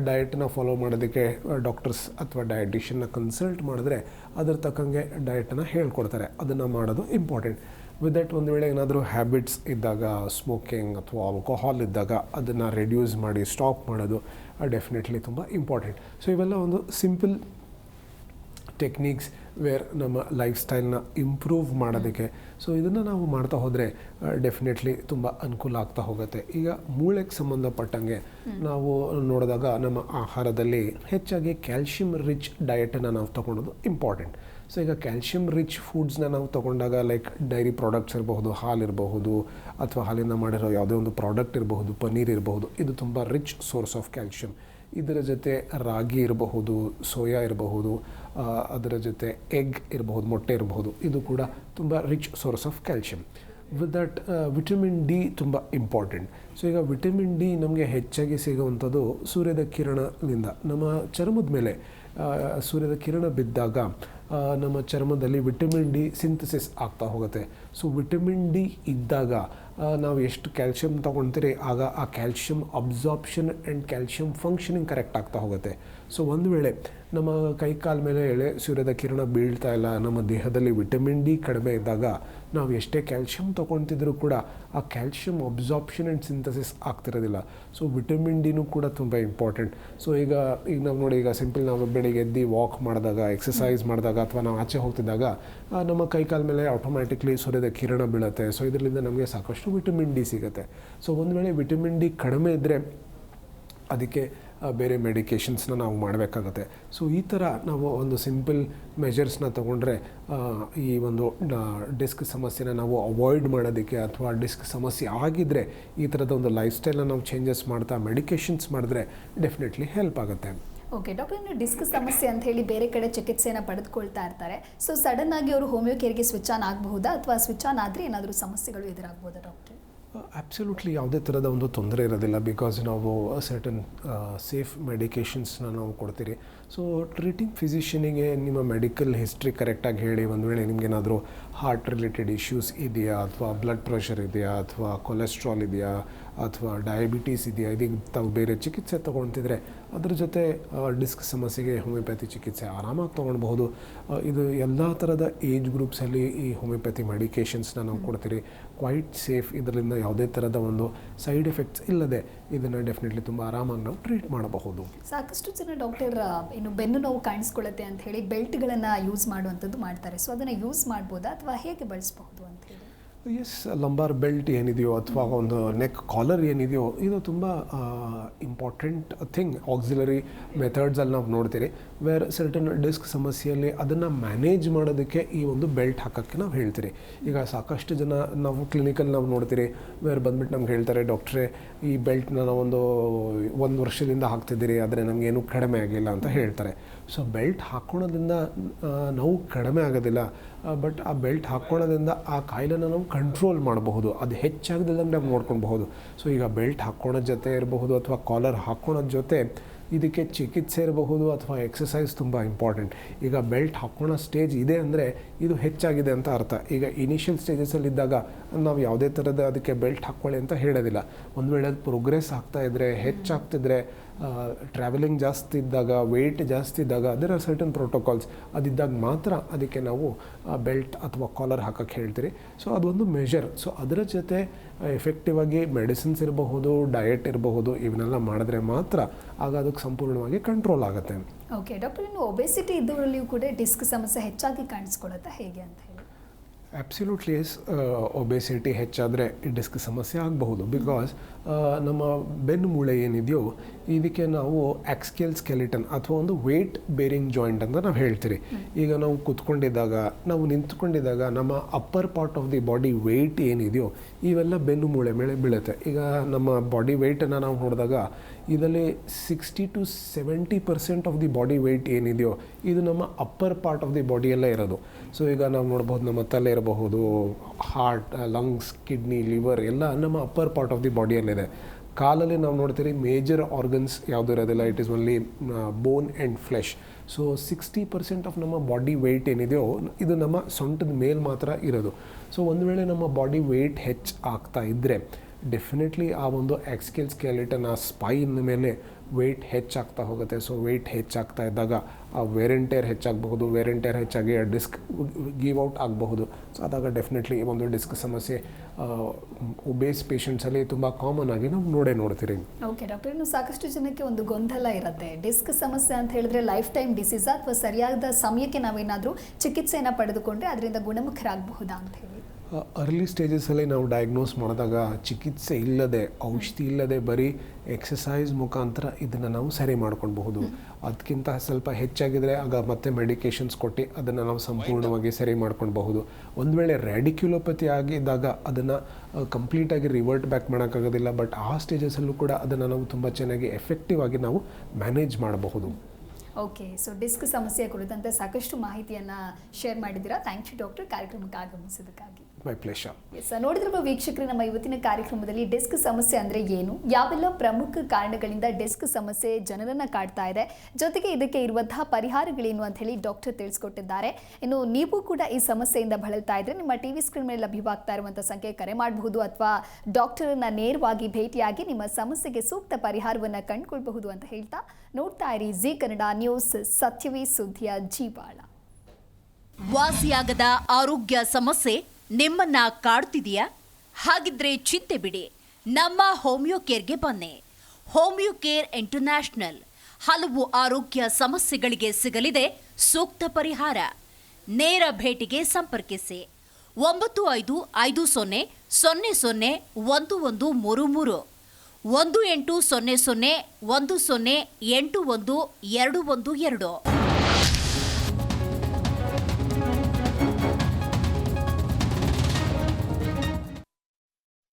ಡಯಟ್ನ ಫಾಲೋ ಮಾಡೋದಕ್ಕೆ ಡಾಕ್ಟರ್ಸ್ ಅಥವಾ ಡಯಟಿಷಿಯನ್ನ ಕನ್ಸಲ್ಟ್ ಮಾಡಿದ್ರೆ ಅದ್ರ ತಕ್ಕಂಗೆ ಡಯಟನ್ನು ಹೇಳ್ಕೊಡ್ತಾರೆ. ಅದನ್ನು ಮಾಡೋದು ಇಂಪಾರ್ಟೆಂಟ್ ವಿತ್ ದಟ್ ಒಂದು ವೇಳೆ ಏನಾದರೂ ಹ್ಯಾಬಿಟ್ಸ್ ಇದ್ದಾಗ ಸ್ಮೋಕಿಂಗ್ ಅಥವಾ ಆಲ್ಕೋಹಾಲ್ ಇದ್ದಾಗ ಅದನ್ನು ರೆಡ್ಯೂಸ್ ಮಾಡಿ ಸ್ಟಾಪ್ ಮಾಡೋದು ಡೆಫಿನೆಟ್ಲಿ ತುಂಬ ಇಂಪಾರ್ಟೆಂಟ್ ಸೊ ಇವೆಲ್ಲ ಒಂದು ಸಿಂಪಲ್ ಟೆಕ್ನಿಕ್ಸ್ ವೇರ್ ನಮ್ಮ ಲೈಫ್ ಸ್ಟೈಲ್ನ ಇಂಪ್ರೂವ್ ಮಾಡೋದಕ್ಕೆ. ಸೊ ಇದನ್ನು ನಾವು ಮಾಡ್ತಾ ಹೋದರೆ ಡೆಫಿನೆಟ್ಲಿ ತುಂಬ ಅನುಕೂಲ ಆಗ್ತಾ ಹೋಗುತ್ತೆ. ಈಗ ಮೂಳೆಗೆ ಸಂಬಂಧಪಟ್ಟಂಗೆ ನಾವು ನೋಡಿದಾಗ ನಮ್ಮ ಆಹಾರದಲ್ಲಿ ಹೆಚ್ಚಾಗಿ ಕ್ಯಾಲ್ಶಿಯಂ ರಿಚ್ ಡಯಟನ್ನು ನಾವು ತೊಗೊಳೋದು ಇಂಪಾರ್ಟೆಂಟ್ ಸೊ ಈಗ ಕ್ಯಾಲ್ಶಿಯಂ ರಿಚ್ ಫುಡ್ಸ್ನ ನಾವು ತೊಗೊಂಡಾಗ ಲೈಕ್ ಡೈರಿ ಪ್ರಾಡಕ್ಟ್ಸ್ ಇರಬಹುದು, ಹಾಲು ಇರಬಹುದು, ಅಥವಾ ಹಾಲಿಂದ ಮಾಡಿರೋ ಯಾವುದೇ ಒಂದು ಪ್ರಾಡಕ್ಟ್ ಇರಬಹುದು, ಪನ್ನೀರ್ ಇರಬಹುದು, ಇದು ತುಂಬ ರಿಚ್ ಸೋರ್ಸ್ ಆಫ್ ಕ್ಯಾಲ್ಶಿಯಂ ಇದರ ಜೊತೆ ರಾಗಿ ಇರಬಹುದು, ಸೋಯಾ ಇರಬಹುದು ಅದರ ಜೊತೆ ಎಗ್ ಇರಬಹುದು, ಮೊಟ್ಟೆ ಇರಬಹುದು, ಇದು ಕೂಡ ತುಂಬ rich source of calcium with that vitamin D ತುಂಬ ಇಂಪಾರ್ಟೆಂಟ್ ಸೊ ಈಗ ವಿಟಮಿನ್ ಡಿ ನಮಗೆ ಹೆಚ್ಚಾಗಿ ಸಿಗುವಂಥದ್ದು ಸೂರ್ಯದ ಕಿರಣದಿಂದ. ನಮ್ಮ ಚರ್ಮದ ಮೇಲೆ. ಸೂರ್ಯದ ಕಿರಣ ಬಿದ್ದಾಗ ನಮ್ಮ ಚರ್ಮದಲ್ಲಿ ವಿಟಮಿನ್ ಡಿ ಸಿಂಥಸಿಸ್ ಆಗ್ತಾ ಹೋಗುತ್ತೆ. ಸೊ, ವಿಟಮಿನ್ ಡಿ ಇದ್ದಾಗ ನಾವು ಎಷ್ಟು ಕ್ಯಾಲ್ಶಿಯಂ ತೊಗೊಳ್ತೀರಿ, ಆಗ ಆ calcium absorption and calcium functioning correct ಆಗ್ತಾ ಹೋಗುತ್ತೆ. ಸೊ, ಒಂದು ವೇಳೆ ನಮ್ಮ ಕೈ ಕಾಲ ಮೇಲೆ ಎಳೆ ಸೂರ್ಯದ ಕಿರಣ ಬೀಳ್ತಾ ಇಲ್ಲ. ನಮ್ಮ ದೇಹದಲ್ಲಿ ವಿಟಮಿನ್ ಡಿ ಕಡಿಮೆ ಇದ್ದಾಗ ನಾವು ಎಷ್ಟೇ ಕ್ಯಾಲ್ಶಿಯಂ ತೊಗೊಳ್ತಿದ್ರೂ ಕೂಡ ಆ ಕ್ಯಾಲ್ಶಿಯಂ ಅಬ್ಸಾರ್ಪ್ಷನ್ ಆ್ಯಂಡ್ ಸಿಂಥಸಿಸ್ ಆಗ್ತಿರೋದಿಲ್ಲ. ಸೊ ವಿಟಮಿನ್ ಡಿನೂ ಕೂಡ ತುಂಬ ಇಂಪಾರ್ಟೆಂಟ್ ಸೊ ಈಗ ಈಗ ನಾವು ನೋಡಿ, ಈಗ ಸಿಂಪಲ್ ನಾವು ಬೆಳಿಗ್ಗೆ ಎದ್ದು ವಾಕ್ ಮಾಡಿದಾಗ ಎಕ್ಸಸೈಸ್ ಮಾಡಿದಾಗ ಅಥವಾ ನಾವು ಆಚೆ ಹೋಗ್ತಿದ್ದಾಗ ನಮ್ಮ ಕೈ ಕಾಲ ಮೇಲೆ ಆಟೋಮ್ಯಾಟಿಕ್ಲಿ ಸೂರ್ಯದ ಕಿರಣ ಬೀಳುತ್ತೆ. ಸೊ ಇದರಿಂದ ನಮಗೆ ಸಾಕಷ್ಟು ವಿಟಮಿನ್ ಡಿ ಸಿಗುತ್ತೆ. ಸೊ ಒಂದು ವೇಳೆ ವಿಟಮಿನ್ ಡಿ ಕಡಿಮೆ ಇದ್ದರೆ ಅದಕ್ಕೆ ಬೇರೆ ಮೆಡಿಕೇಷನ್ಸ್ನ ನಾವು ಮಾಡಬೇಕಾಗತ್ತೆ. ಸೊ ಈ ಥರ ನಾವು ಒಂದು ಸಿಂಪಲ್ ಮೆಜರ್ಸ್ನ ತೊಗೊಂಡ್ರೆ ಈ ಒಂದು ಡಿಸ್ಕ್ ಸಮಸ್ಯೆನ ನಾವು ಅವಾಯ್ಡ್ ಮಾಡೋದಕ್ಕೆ ಅಥವಾ ಡಿಸ್ಕ್ ಸಮಸ್ಯೆ ಆಗಿದ್ದರೆ ಈ ಥರದ ಒಂದು ಲೈಫ್ ಸ್ಟೈಲ್ನ ನಾವು ಚೇಂಜಸ್ ಮಾಡ್ತಾ ಮೆಡಿಕೇಷನ್ಸ್ ಮಾಡಿದ್ರೆ ಡೆಫಿನೆಟ್ಲಿ ಹೆಲ್ಪ್ ಆಗುತ್ತೆ. ಓಕೆ ಡಾಕ್ಟರ್ ಇನ್ನು ಡಿಸ್ಕ್ ಸಮಸ್ಯೆ ಅಂತ ಹೇಳಿ ಬೇರೆ ಕಡೆ ಚಿಕಿತ್ಸೆಯನ್ನು ಪಡೆದುಕೊಳ್ತಾ ಇರ್ತಾರೆ. ಸೊ ಸಡನ್ ಆಗಿ ಅವರು ಹೋಮಿಯೋ ಕೇರ್ಗೆ ಸ್ವಿಚ್ ಆನ್ ಆಗಬಹುದಾ? ಅಥವಾ ಸ್ವಿಚ್ ಆನ್ ಆದರೆ ಏನಾದರೂ ಸಮಸ್ಯೆಗಳು ಎದುರಾಗ್ಬೋದಾ ಡಾಕ್ಟರ್ ಆ್ಯಬ್ಸಲ್ಯೂಟ್ಲಿ ಯಾವುದೇ ಥರದ ಒಂದು ತೊಂದರೆ ಇರೋದಿಲ್ಲ ಬಿಕಾಸ್ ನಾವು ಸರ್ಟನ್ ಸೇಫ್ ಮೆಡಿಕೇಷನ್ಸ್ನ ನಾವು ಕೊಡ್ತೀರಿ. ಸೊ ಟ್ರೀಟಿಂಗ್ ಫಿಸಿಷಿಯನಿಗೆ ನಿಮ್ಮ ಮೆಡಿಕಲ್ ಹಿಸ್ಟ್ರಿ ಕರೆಕ್ಟಾಗಿ ಹೇಳಿ, ಒಂದು ವೇಳೆ ನಿಮಗೇನಾದರೂ ಹಾರ್ಟ್ ರಿಲೇಟೆಡ್ ಇಶ್ಯೂಸ್ ಇದೆಯಾ, ಅಥವಾ ಬ್ಲಡ್ ಪ್ರೆಷರ್ ಇದೆಯಾ, ಅಥವಾ ಕೊಲೆಸ್ಟ್ರಾಲ್ ಇದೆಯಾ ಅಥವಾ ಡಯಾಬಿಟೀಸ್ ಇದೆಯಾ? ಇದೀಗ ತಾವು ಬೇರೆ ಚಿಕಿತ್ಸೆ ತೊಗೊಳ್ತಿದ್ರೆ ಅದ್ರ ಜೊತೆ ಡಿಸ್ಕ್ ಸಮಸ್ಯೆಗೆ ಹೋಮಿಯೋಪ್ಯಾಥಿ ಚಿಕಿತ್ಸೆ ಆರಾಮಾಗಿ ತೊಗೊಳ್ಬಹುದು. ಇದು ಎಲ್ಲ ಥರದ ಏಜ್ ಗ್ರೂಪ್ಸಲ್ಲಿ ಈ ಹೋಮಿಯೋಪ್ಯಾಥಿ ಮೆಡಿಕೇಷನ್ಸ್ನ ನಾವು ಕೊಡ್ತೀರಿ. ಕ್ವೈಟ್ ಸೇಫ್ ಇದರಿಂದ ಯಾವುದೇ ಥರದ ಒಂದು ಸೈಡ್ ಎಫೆಕ್ಟ್ಸ್ ಇಲ್ಲದೆ ಇದನ್ನು ಡೆಫಿನೆಟ್ಲಿ ತುಂಬ ಆರಾಮಾಗಿ ನಾವು ಟ್ರೀಟ್ ಮಾಡಬಹುದು. ಸಾಕಷ್ಟು ಜನ ಡಾಕ್ಟರ್ ಇನ್ನು ಬೆನ್ನು ನೋವು ಕಾಣಿಸ್ಕೊಳ್ಳುತ್ತೆ ಅಂತ ಹೇಳಿ ಬೆಲ್ಟ್ಗಳನ್ನು ಯೂಸ್ ಮಾಡುವಂಥದ್ದು ಮಾಡ್ತಾರೆ. ಸೊ ಅದನ್ನು ಯೂಸ್ ಮಾಡ್ಬೋದಾ ಅಥವಾ ಹೇಗೆ ಬಳಸಬಹುದು ಅಂತ ಹೇಳಿ? ಎಸ್ ಲಂಬಾರ್ ಬೆಲ್ಟ್ ಏನಿದೆಯೋ ಅಥವಾ ಒಂದು ನೆಕ್ ಕಾಲರ್ ಏನಿದೆಯೋ, ಇದು ತುಂಬ ಇಂಪಾರ್ಟೆಂಟ್ ಥಿಂಗ್ ಆಕ್ಸಿಲರಿ ಮೆಥಡ್ಸಲ್ಲಿ ನಾವು ನೋಡ್ತೀರಿ ವೇರ್ ಸರ್ಟನ್ ಡಿಸ್ಕ್ ಸಮಸ್ಯೆಯಲ್ಲಿ ಅದನ್ನು ಮ್ಯಾನೇಜ್ ಮಾಡೋದಕ್ಕೆ ಈ ಒಂದು ಬೆಲ್ಟ್ ಹಾಕೋಕ್ಕೆ ನಾವು ಹೇಳ್ತೀರಿ ಈಗ ಸಾಕಷ್ಟು ಜನ ನಾವು ಕ್ಲಿನಿಕಲ್ಲಿ ನಾವು ನೋಡ್ತೀರಿ ವೇರ್ ಬಂದ್ಬಿಟ್ಟು ನಮ್ಗೆ ಹೇಳ್ತಾರೆ, ಡಾಕ್ಟ್ರೇ, ಈ ಬೆಲ್ಟ್ನ ನಾವೊಂದು, ಒಂದು ವರ್ಷದಿಂದ ಹಾಕ್ತಿದ್ದೀರಿ, ಆದರೆ ನಮಗೇನು ಕಡಿಮೆ ಆಗಿಲ್ಲ ಅಂತ ಹೇಳ್ತಾರೆ. ಸೊ ಬೆಲ್ಟ್ ಹಾಕ್ಕೊಳೋದ್ರಿಂದ ಆ, ನೋವು ಕಡಿಮೆ ಆಗೋದಿಲ್ಲ. ಬಟ್ ಆ ಬೆಲ್ಟ್ ಹಾಕ್ಕೊಳ್ಳೋದ್ರಿಂದ ಆ ಕಾಯಿಲೆನ ನಾವು ಕಂಟ್ರೋಲ್ ಮಾಡಬಹುದು. ಅದು ಹೆಚ್ಚಾಗದಿಲ್ಲಂಗೆ ನಾವು ನೋಡ್ಕೊಳ್ಬಹುದು. ಸೊ ಈಗ ಬೆಲ್ಟ್ ಹಾಕ್ಕೊಳೋದ್ ಜೊತೆ ಇರಬಹುದು ಅಥವಾ ಕಾಲರ್ ಹಾಕ್ಕೊಳೋದ್ ಜೊತೆ ಇದಕ್ಕೆ ಚಿಕಿತ್ಸೆ ಇರಬಹುದು ಅಥವಾ ಎಕ್ಸಸೈಸ್ ತುಂಬ ಇಂಪಾರ್ಟೆಂಟ್ ಈಗ ಬೆಲ್ಟ್ ಹಾಕ್ಕೊಳೋ ಸ್ಟೇಜ್ ಇದೆ ಅಂದರೆ ಇದು ಹೆಚ್ಚಾಗಿದೆ ಅಂತ ಅರ್ಥ. ಈಗ ಇನಿಷಿಯಲ್ ಸ್ಟೇಜಸಲ್ಲಿದ್ದಾಗ ನಾವು ಯಾವುದೇ ಥರದ ಅದಕ್ಕೆ ಬೆಲ್ಟ್ ಹಾಕ್ಕೊಳ್ಳಿ ಅಂತ ಹೇಳೋದಿಲ್ಲ. ಒಂದು ವೇಳೆ ಅದು ಪ್ರೋಗ್ರೆಸ್ ಆಗ್ತಾ ಇದ್ದರೆ ಹೆಚ್ಚಾಗ್ತಿದ್ರೆ ಟ್ರಾವೆಲಿಂಗ್ ಜಾಸ್ತಿ ಇದ್ದಾಗ ವೆಯ್ಟ್ ಜಾಸ್ತಿ ಇದ್ದಾಗ ಅದರ ಸರ್ಟನ್ ಪ್ರೋಟೋಕಾಲ್ಸ್ ಅದಿದ್ದಾಗ ಮಾತ್ರ ಅದಕ್ಕೆ ನಾವು ಬೆಲ್ಟ್ ಅಥವಾ ಕಾಲರ್ ಹಾಕಕ್ಕೆ ಹೇಳ್ತೀರಿ. ಸೊ ಅದೊಂದು ಮೆಷರ್ ಸೊ ಅದರ ಜೊತೆ ಎಫೆಕ್ಟಿವ್ ಆಗಿ ಮೆಡಿಸಿನ್ಸ್ ಇರಬಹುದು ಡಯಟ್ ಇರಬಹುದು ಇವನ್ನೆಲ್ಲ ಮಾಡಿದ್ರೆ ಮಾತ್ರ ಆಗ ಅದಕ್ಕೆ ಸಂಪೂರ್ಣವಾಗಿ ಕಂಟ್ರೋಲ್ ಆಗುತ್ತೆ. ಓಕೆ ಡಾಕ್ಟರ್ ಇನ್ನು ಒಬೆಸಿಟಿ ಇದ್ದವರಲ್ಲಿಯೂ ಕೂಡ ಡಿಸ್ಕ್ ಸಮಸ್ಯೆ ಹೆಚ್ಚಾಗಿ ಕಾಣಿಸ್ಕೊಳ್ಳುತ್ತಾ ಹೇಗೆ ಅಂತ ಹೇಳಿ ಆ್ಯಬ್ಸಲ್ಯೂಟ್ಲಿ ಎಸ್ ಒಬೆಸಿಟಿ ಹೆಚ್ಚಾದರೆ ಡಿಸ್ಕ್ ಸಮಸ್ಯೆ ಆಗಬಹುದು ಬಿಕಾಸ್ ನಮ್ಮ ಬೆನ್ನು ಮೂಳೆ ಏನಿದೆಯೋ ಇದಕ್ಕೆ ನಾವು ಆಕ್ಸ್ಕೆಲ್ ಸ್ಕೆಲಿಟನ್ ಅಥವಾ ಒಂದು ವೇಟ್ ಬೇರಿಂಗ್ ಜಾಯಿಂಟ್ ಅಂತ ನಾವು ಹೇಳ್ತೀರಿ. ಈಗ ನಾವು ಕುತ್ಕೊಂಡಿದ್ದಾಗ ನಾವು ನಿಂತ್ಕೊಂಡಿದ್ದಾಗ ನಮ್ಮ upper part of the body weight ಏನಿದೆಯೋ ಇವೆಲ್ಲ ಬೆನ್ನು ಮೂಳೆ ಮೇಲೆ ಬೀಳುತ್ತೆ. ಈಗ ನಮ್ಮ ಬಾಡಿ ವೆಯ್ಟನ್ನು ನಾವು ನೋಡಿದಾಗ ಇದರಲ್ಲಿ sixty to seventy percent of the body weight ಏನಿದೆಯೋ, ಇದು ನಮ್ಮ ಅಪ್ಪರ್ ಪಾರ್ಟ್ ಆಫ್ ದಿ ಬಾಡಿಯಲ್ಲೇ ಇರೋದು. ಸೊ ಈಗ ನಾವು ನೋಡ್ಬೋದು ನಮ್ಮ ತಲೆ ಇರಬಹುದು ಹಾರ್ಟ್ ಲಂಗ್ಸ್ ಕಿಡ್ನಿ ಲಿವರ್ ಎಲ್ಲ ನಮ್ಮ ಅಪ್ಪರ್ ಪಾರ್ಟ್ ಆಫ್ ದಿ ಬಾಡಿಯಲ್ಲಿದೆ ಕಾಲಲ್ಲಿ ನಾವು ನೋಡ್ತೀರಿ ಮೇಜರ್ ಆರ್ಗನ್ಸ್ ಯಾವುದು ಇರೋದಿಲ್ಲ it is only bone and flesh so sixty percent of ನಮ್ಮ ಬಾಡಿ ವೆಯ್ಟ್ ಏನಿದೆಯೋ, ಇದು ನಮ್ಮ ಸೊಂಟದ ಮೇಲೆ ಮಾತ್ರ ಇರೋದು. ಸೊ ಒಂದು ವೇಳೆ ನಮ್ಮ ಬಾಡಿ ವೆಯ್ಟ್ ಹೆಚ್ಚು ಆಗ್ತಾ ಇದ್ದರೆ ಡೆಫಿನೆಟ್ಲಿ ಆ ಒಂದು ಎಕ್ಸ್ಕೆಲ್ ಸ್ಕೆಲಿಟನ್ ಆ ಸ್ಪೈನ್ ಮೇಲೆ ವೆಯ್ಟ್ ಹೆಚ್ಚಾಗ್ತಾ ಹೋಗುತ್ತೆ. ಸೊ ವೆಯ್ಟ್ ಹೆಚ್ಚಾಗ್ತಾ ಇದ್ದಾಗ ಆ ವೇರೆಂಟೇರ್ ಹೆಚ್ಚಾಗಬಹುದು ವೇರೆಂಟೇರ್ ಹೆಚ್ಚಾಗಿ ಡಿಸ್ಕ್ ಗಿವ್ ಔಟ್ ಆಗಬಹುದು. ಸೊ ಆದಾಗ ಡೆಫಿನೆಟ್ಲಿ ಈ ಒಂದು ಡಿಸ್ಕ್ ಸಮಸ್ಯೆ ಒಬೇಸ್ ಪೇಷಂಟ್ಸಲ್ಲಿ ತುಂಬ ಕಾಮನ್ ಆಗಿ ನಾವು ನೋಡೇ ನೋಡ್ತೀರಿ. ಓಕೆ ಡಾಕ್ಟರ್ ಇನ್ನು ಸಾಕಷ್ಟು ಜನಕ್ಕೆ ಒಂದು ಗೊಂದಲ ಇರುತ್ತೆ. ಡಿಸ್ಕ್ ಸಮಸ್ಯೆ ಅಂತ ಹೇಳಿದ್ರೆ ಲೈಫ್ ಟೈಮ್ ಡಿಸೀಸ್ ಅಥವಾ ಸರಿಯಾದ ಸಮಯಕ್ಕೆ ನಾವೇನಾದರೂ ಚಿಕಿತ್ಸೆಯನ್ನು ಪಡೆದುಕೊಂಡ್ರೆ ಅದರಿಂದ ಗುಣಮುಖರಾಗಬಹುದಾ ಅಂತ ಹೇಳಿ. ಅರ್ಲಿ ಸ್ಟೇಜಸಲ್ಲಿ ನಾವು ಡಯಾಗ್ನೋಸ್ ಮಾಡಿದಾಗ ಚಿಕಿತ್ಸೆ ಇಲ್ಲದೆ, ಔಷಧಿ ಇಲ್ಲದೆ ಬರೀ ಎಕ್ಸಸೈಸ್ ಮುಖಾಂತರ ಇದನ್ನು ನಾವು ಸರಿ ಮಾಡ್ಕೊಳ್ಬಹುದು. ಅದಕ್ಕಿಂತ ಸ್ವಲ್ಪ ಹೆಚ್ಚಾಗಿದ್ರೆ ಆಗ ಮತ್ತೆ ಮೆಡಿಕೇಷನ್ಸ್ ಕೊಟ್ಟು ಅದನ್ನು ನಾವು ಸಂಪೂರ್ಣವಾಗಿ ಸರಿ ಮಾಡ್ಕೊಳ್ಬಹುದು. ಒಂದು ವೇಳೆ ರ್ಯಾಡಿಕ್ಯುಲೋಪತಿ ಆಗಿದ್ದಾಗ ಅದನ್ನು ಕಂಪ್ಲೀಟಾಗಿ ರಿವರ್ಟ್ ಬ್ಯಾಕ್ ಮಾಡೋಕ್ಕಾಗೋದಿಲ್ಲ ಬಟ್ ಆ ಸ್ಟೇಜಸಲ್ಲೂ ಕೂಡ ಅದನ್ನು ನಾವು ತುಂಬ ಚೆನ್ನಾಗಿ ಎಫೆಕ್ಟಿವ್ ಆಗಿ ನಾವು ಮ್ಯಾನೇಜ್ ಮಾಡಬಹುದು. ಓಕೆ ಸೊ ಡಿಸ್ಕ್ ಸಮಸ್ಯೆ ಕುರಿತಂತೆ ಸಾಕಷ್ಟು ಮಾಹಿತಿಯನ್ನು ಶೇರ್ ಮಾಡಿದ್ದೀರಾ. ಥ್ಯಾಂಕ್ ಯು ಡಾಕ್ಟರ್ ಕಾರ್ಯಕ್ರಮಕ್ಕೆ ಆಗಮಿಸಿದ್ದಕ್ಕಾಗಿ. ಮೈ ಪ್ಲೇಷರ್ ಎಸ್ ನೋಡಿದ್ರಪ್ಪ ವೀಕ್ಷಕರೇ ನಮ್ಮ ಇವತ್ತಿನ ಕಾರ್ಯಕ್ರಮದಲ್ಲಿ ಡೆಸ್ಕ್ ಸಮಸ್ಯೆ ಅಂದರೆ ಏನು? ಯಾವೆಲ್ಲ ಪ್ರಮುಖ ಕಾರಣಗಳಿಂದ ಡೆಸ್ಕ್ ಸಮಸ್ಯೆ ಜನರನ್ನ ಕಾಡ್ತಾ ಇದೆ. ಜೊತೆಗೆ ಇದಕ್ಕೆ ಇರುವಂತಹ ಪರಿಹಾರಗಳೇನು ಅಂತ ಹೇಳಿ ಡಾಕ್ಟರ್ ತಿಳಿಸ್ಕೊಟ್ಟಿದ್ದಾರೆ. ಇನ್ನು ನೀವು ಕೂಡ ಈ ಸಮಸ್ಯೆಯಿಂದ ಬಳಲ್ತಾ ಇದ್ರೆ ನಿಮ್ಮ ಟಿವಿ ಸ್ಕ್ರೀನ್ ಮೇಲೆ ಲಭ್ಯವಾಗ್ತಾ ಇರುವಂತಹ ಸಂಖ್ಯೆ ಕರೆ ಮಾಡಬಹುದು ಅಥವಾ ಡಾಕ್ಟರನ್ನ ನೇರವಾಗಿ ಭೇಟಿಯಾಗಿ ನಿಮ್ಮ ಸಮಸ್ಯೆಗೆ ಸೂಕ್ತ ಪರಿಹಾರವನ್ನ ಕಂಡುಕೊಳ್ಬಹುದು ಅಂತ ಹೇಳ್ತಾ ನೋಡ್ತಾ ಇರಿ. ಜಿ ಕನ್ನಡ ನ್ಯೂಸ್ ಸತ್ಯವೇ ಸುದ್ದಿಯ ಜೀವಾಳ. ವಾಸಿಯಾಗದ ಆರೋಗ್ಯ ಸಮಸ್ಯೆ ನಿಮ್ಮನ್ನ ಕಾಡ್ತಿದೀಯಾ? ಹಾಗಿದ್ರೆ ಚಿಂತೆ ಬಿಡಿ. ನಮ್ಮ ಹೋಮಿಯೋ ಕೇರ್ಗೆ ಬನ್ನಿ. Homeo Care International. ಹಲವು ಆರೋಗ್ಯ ಸಮಸ್ಯೆಗಳಿಗೆ ಸಿಗಲಿದೆ. ಸೂಕ್ತ ಪರಿಹಾರ. ನೇರ ಭೇಟಿಗೆ ಸಂಪರ್ಕಿಸಿ. ಒಂಬತ್ತು ಐದು ಐದು ಸೊನ್ನೆ ಸೊನ್ನೆ ಸೊನ್ನೆ ಒಂದು ಒಂದು ಮೂರು ಮೂರು. ಒಂದು ಎಂಟು ಸೊನ್ನೆ ಸೊನ್ನೆ ಒಂದು ಸೊನ್ನೆ ಎಂಟು ಒಂದು ಎರಡು ಒಂದು ಎರಡು.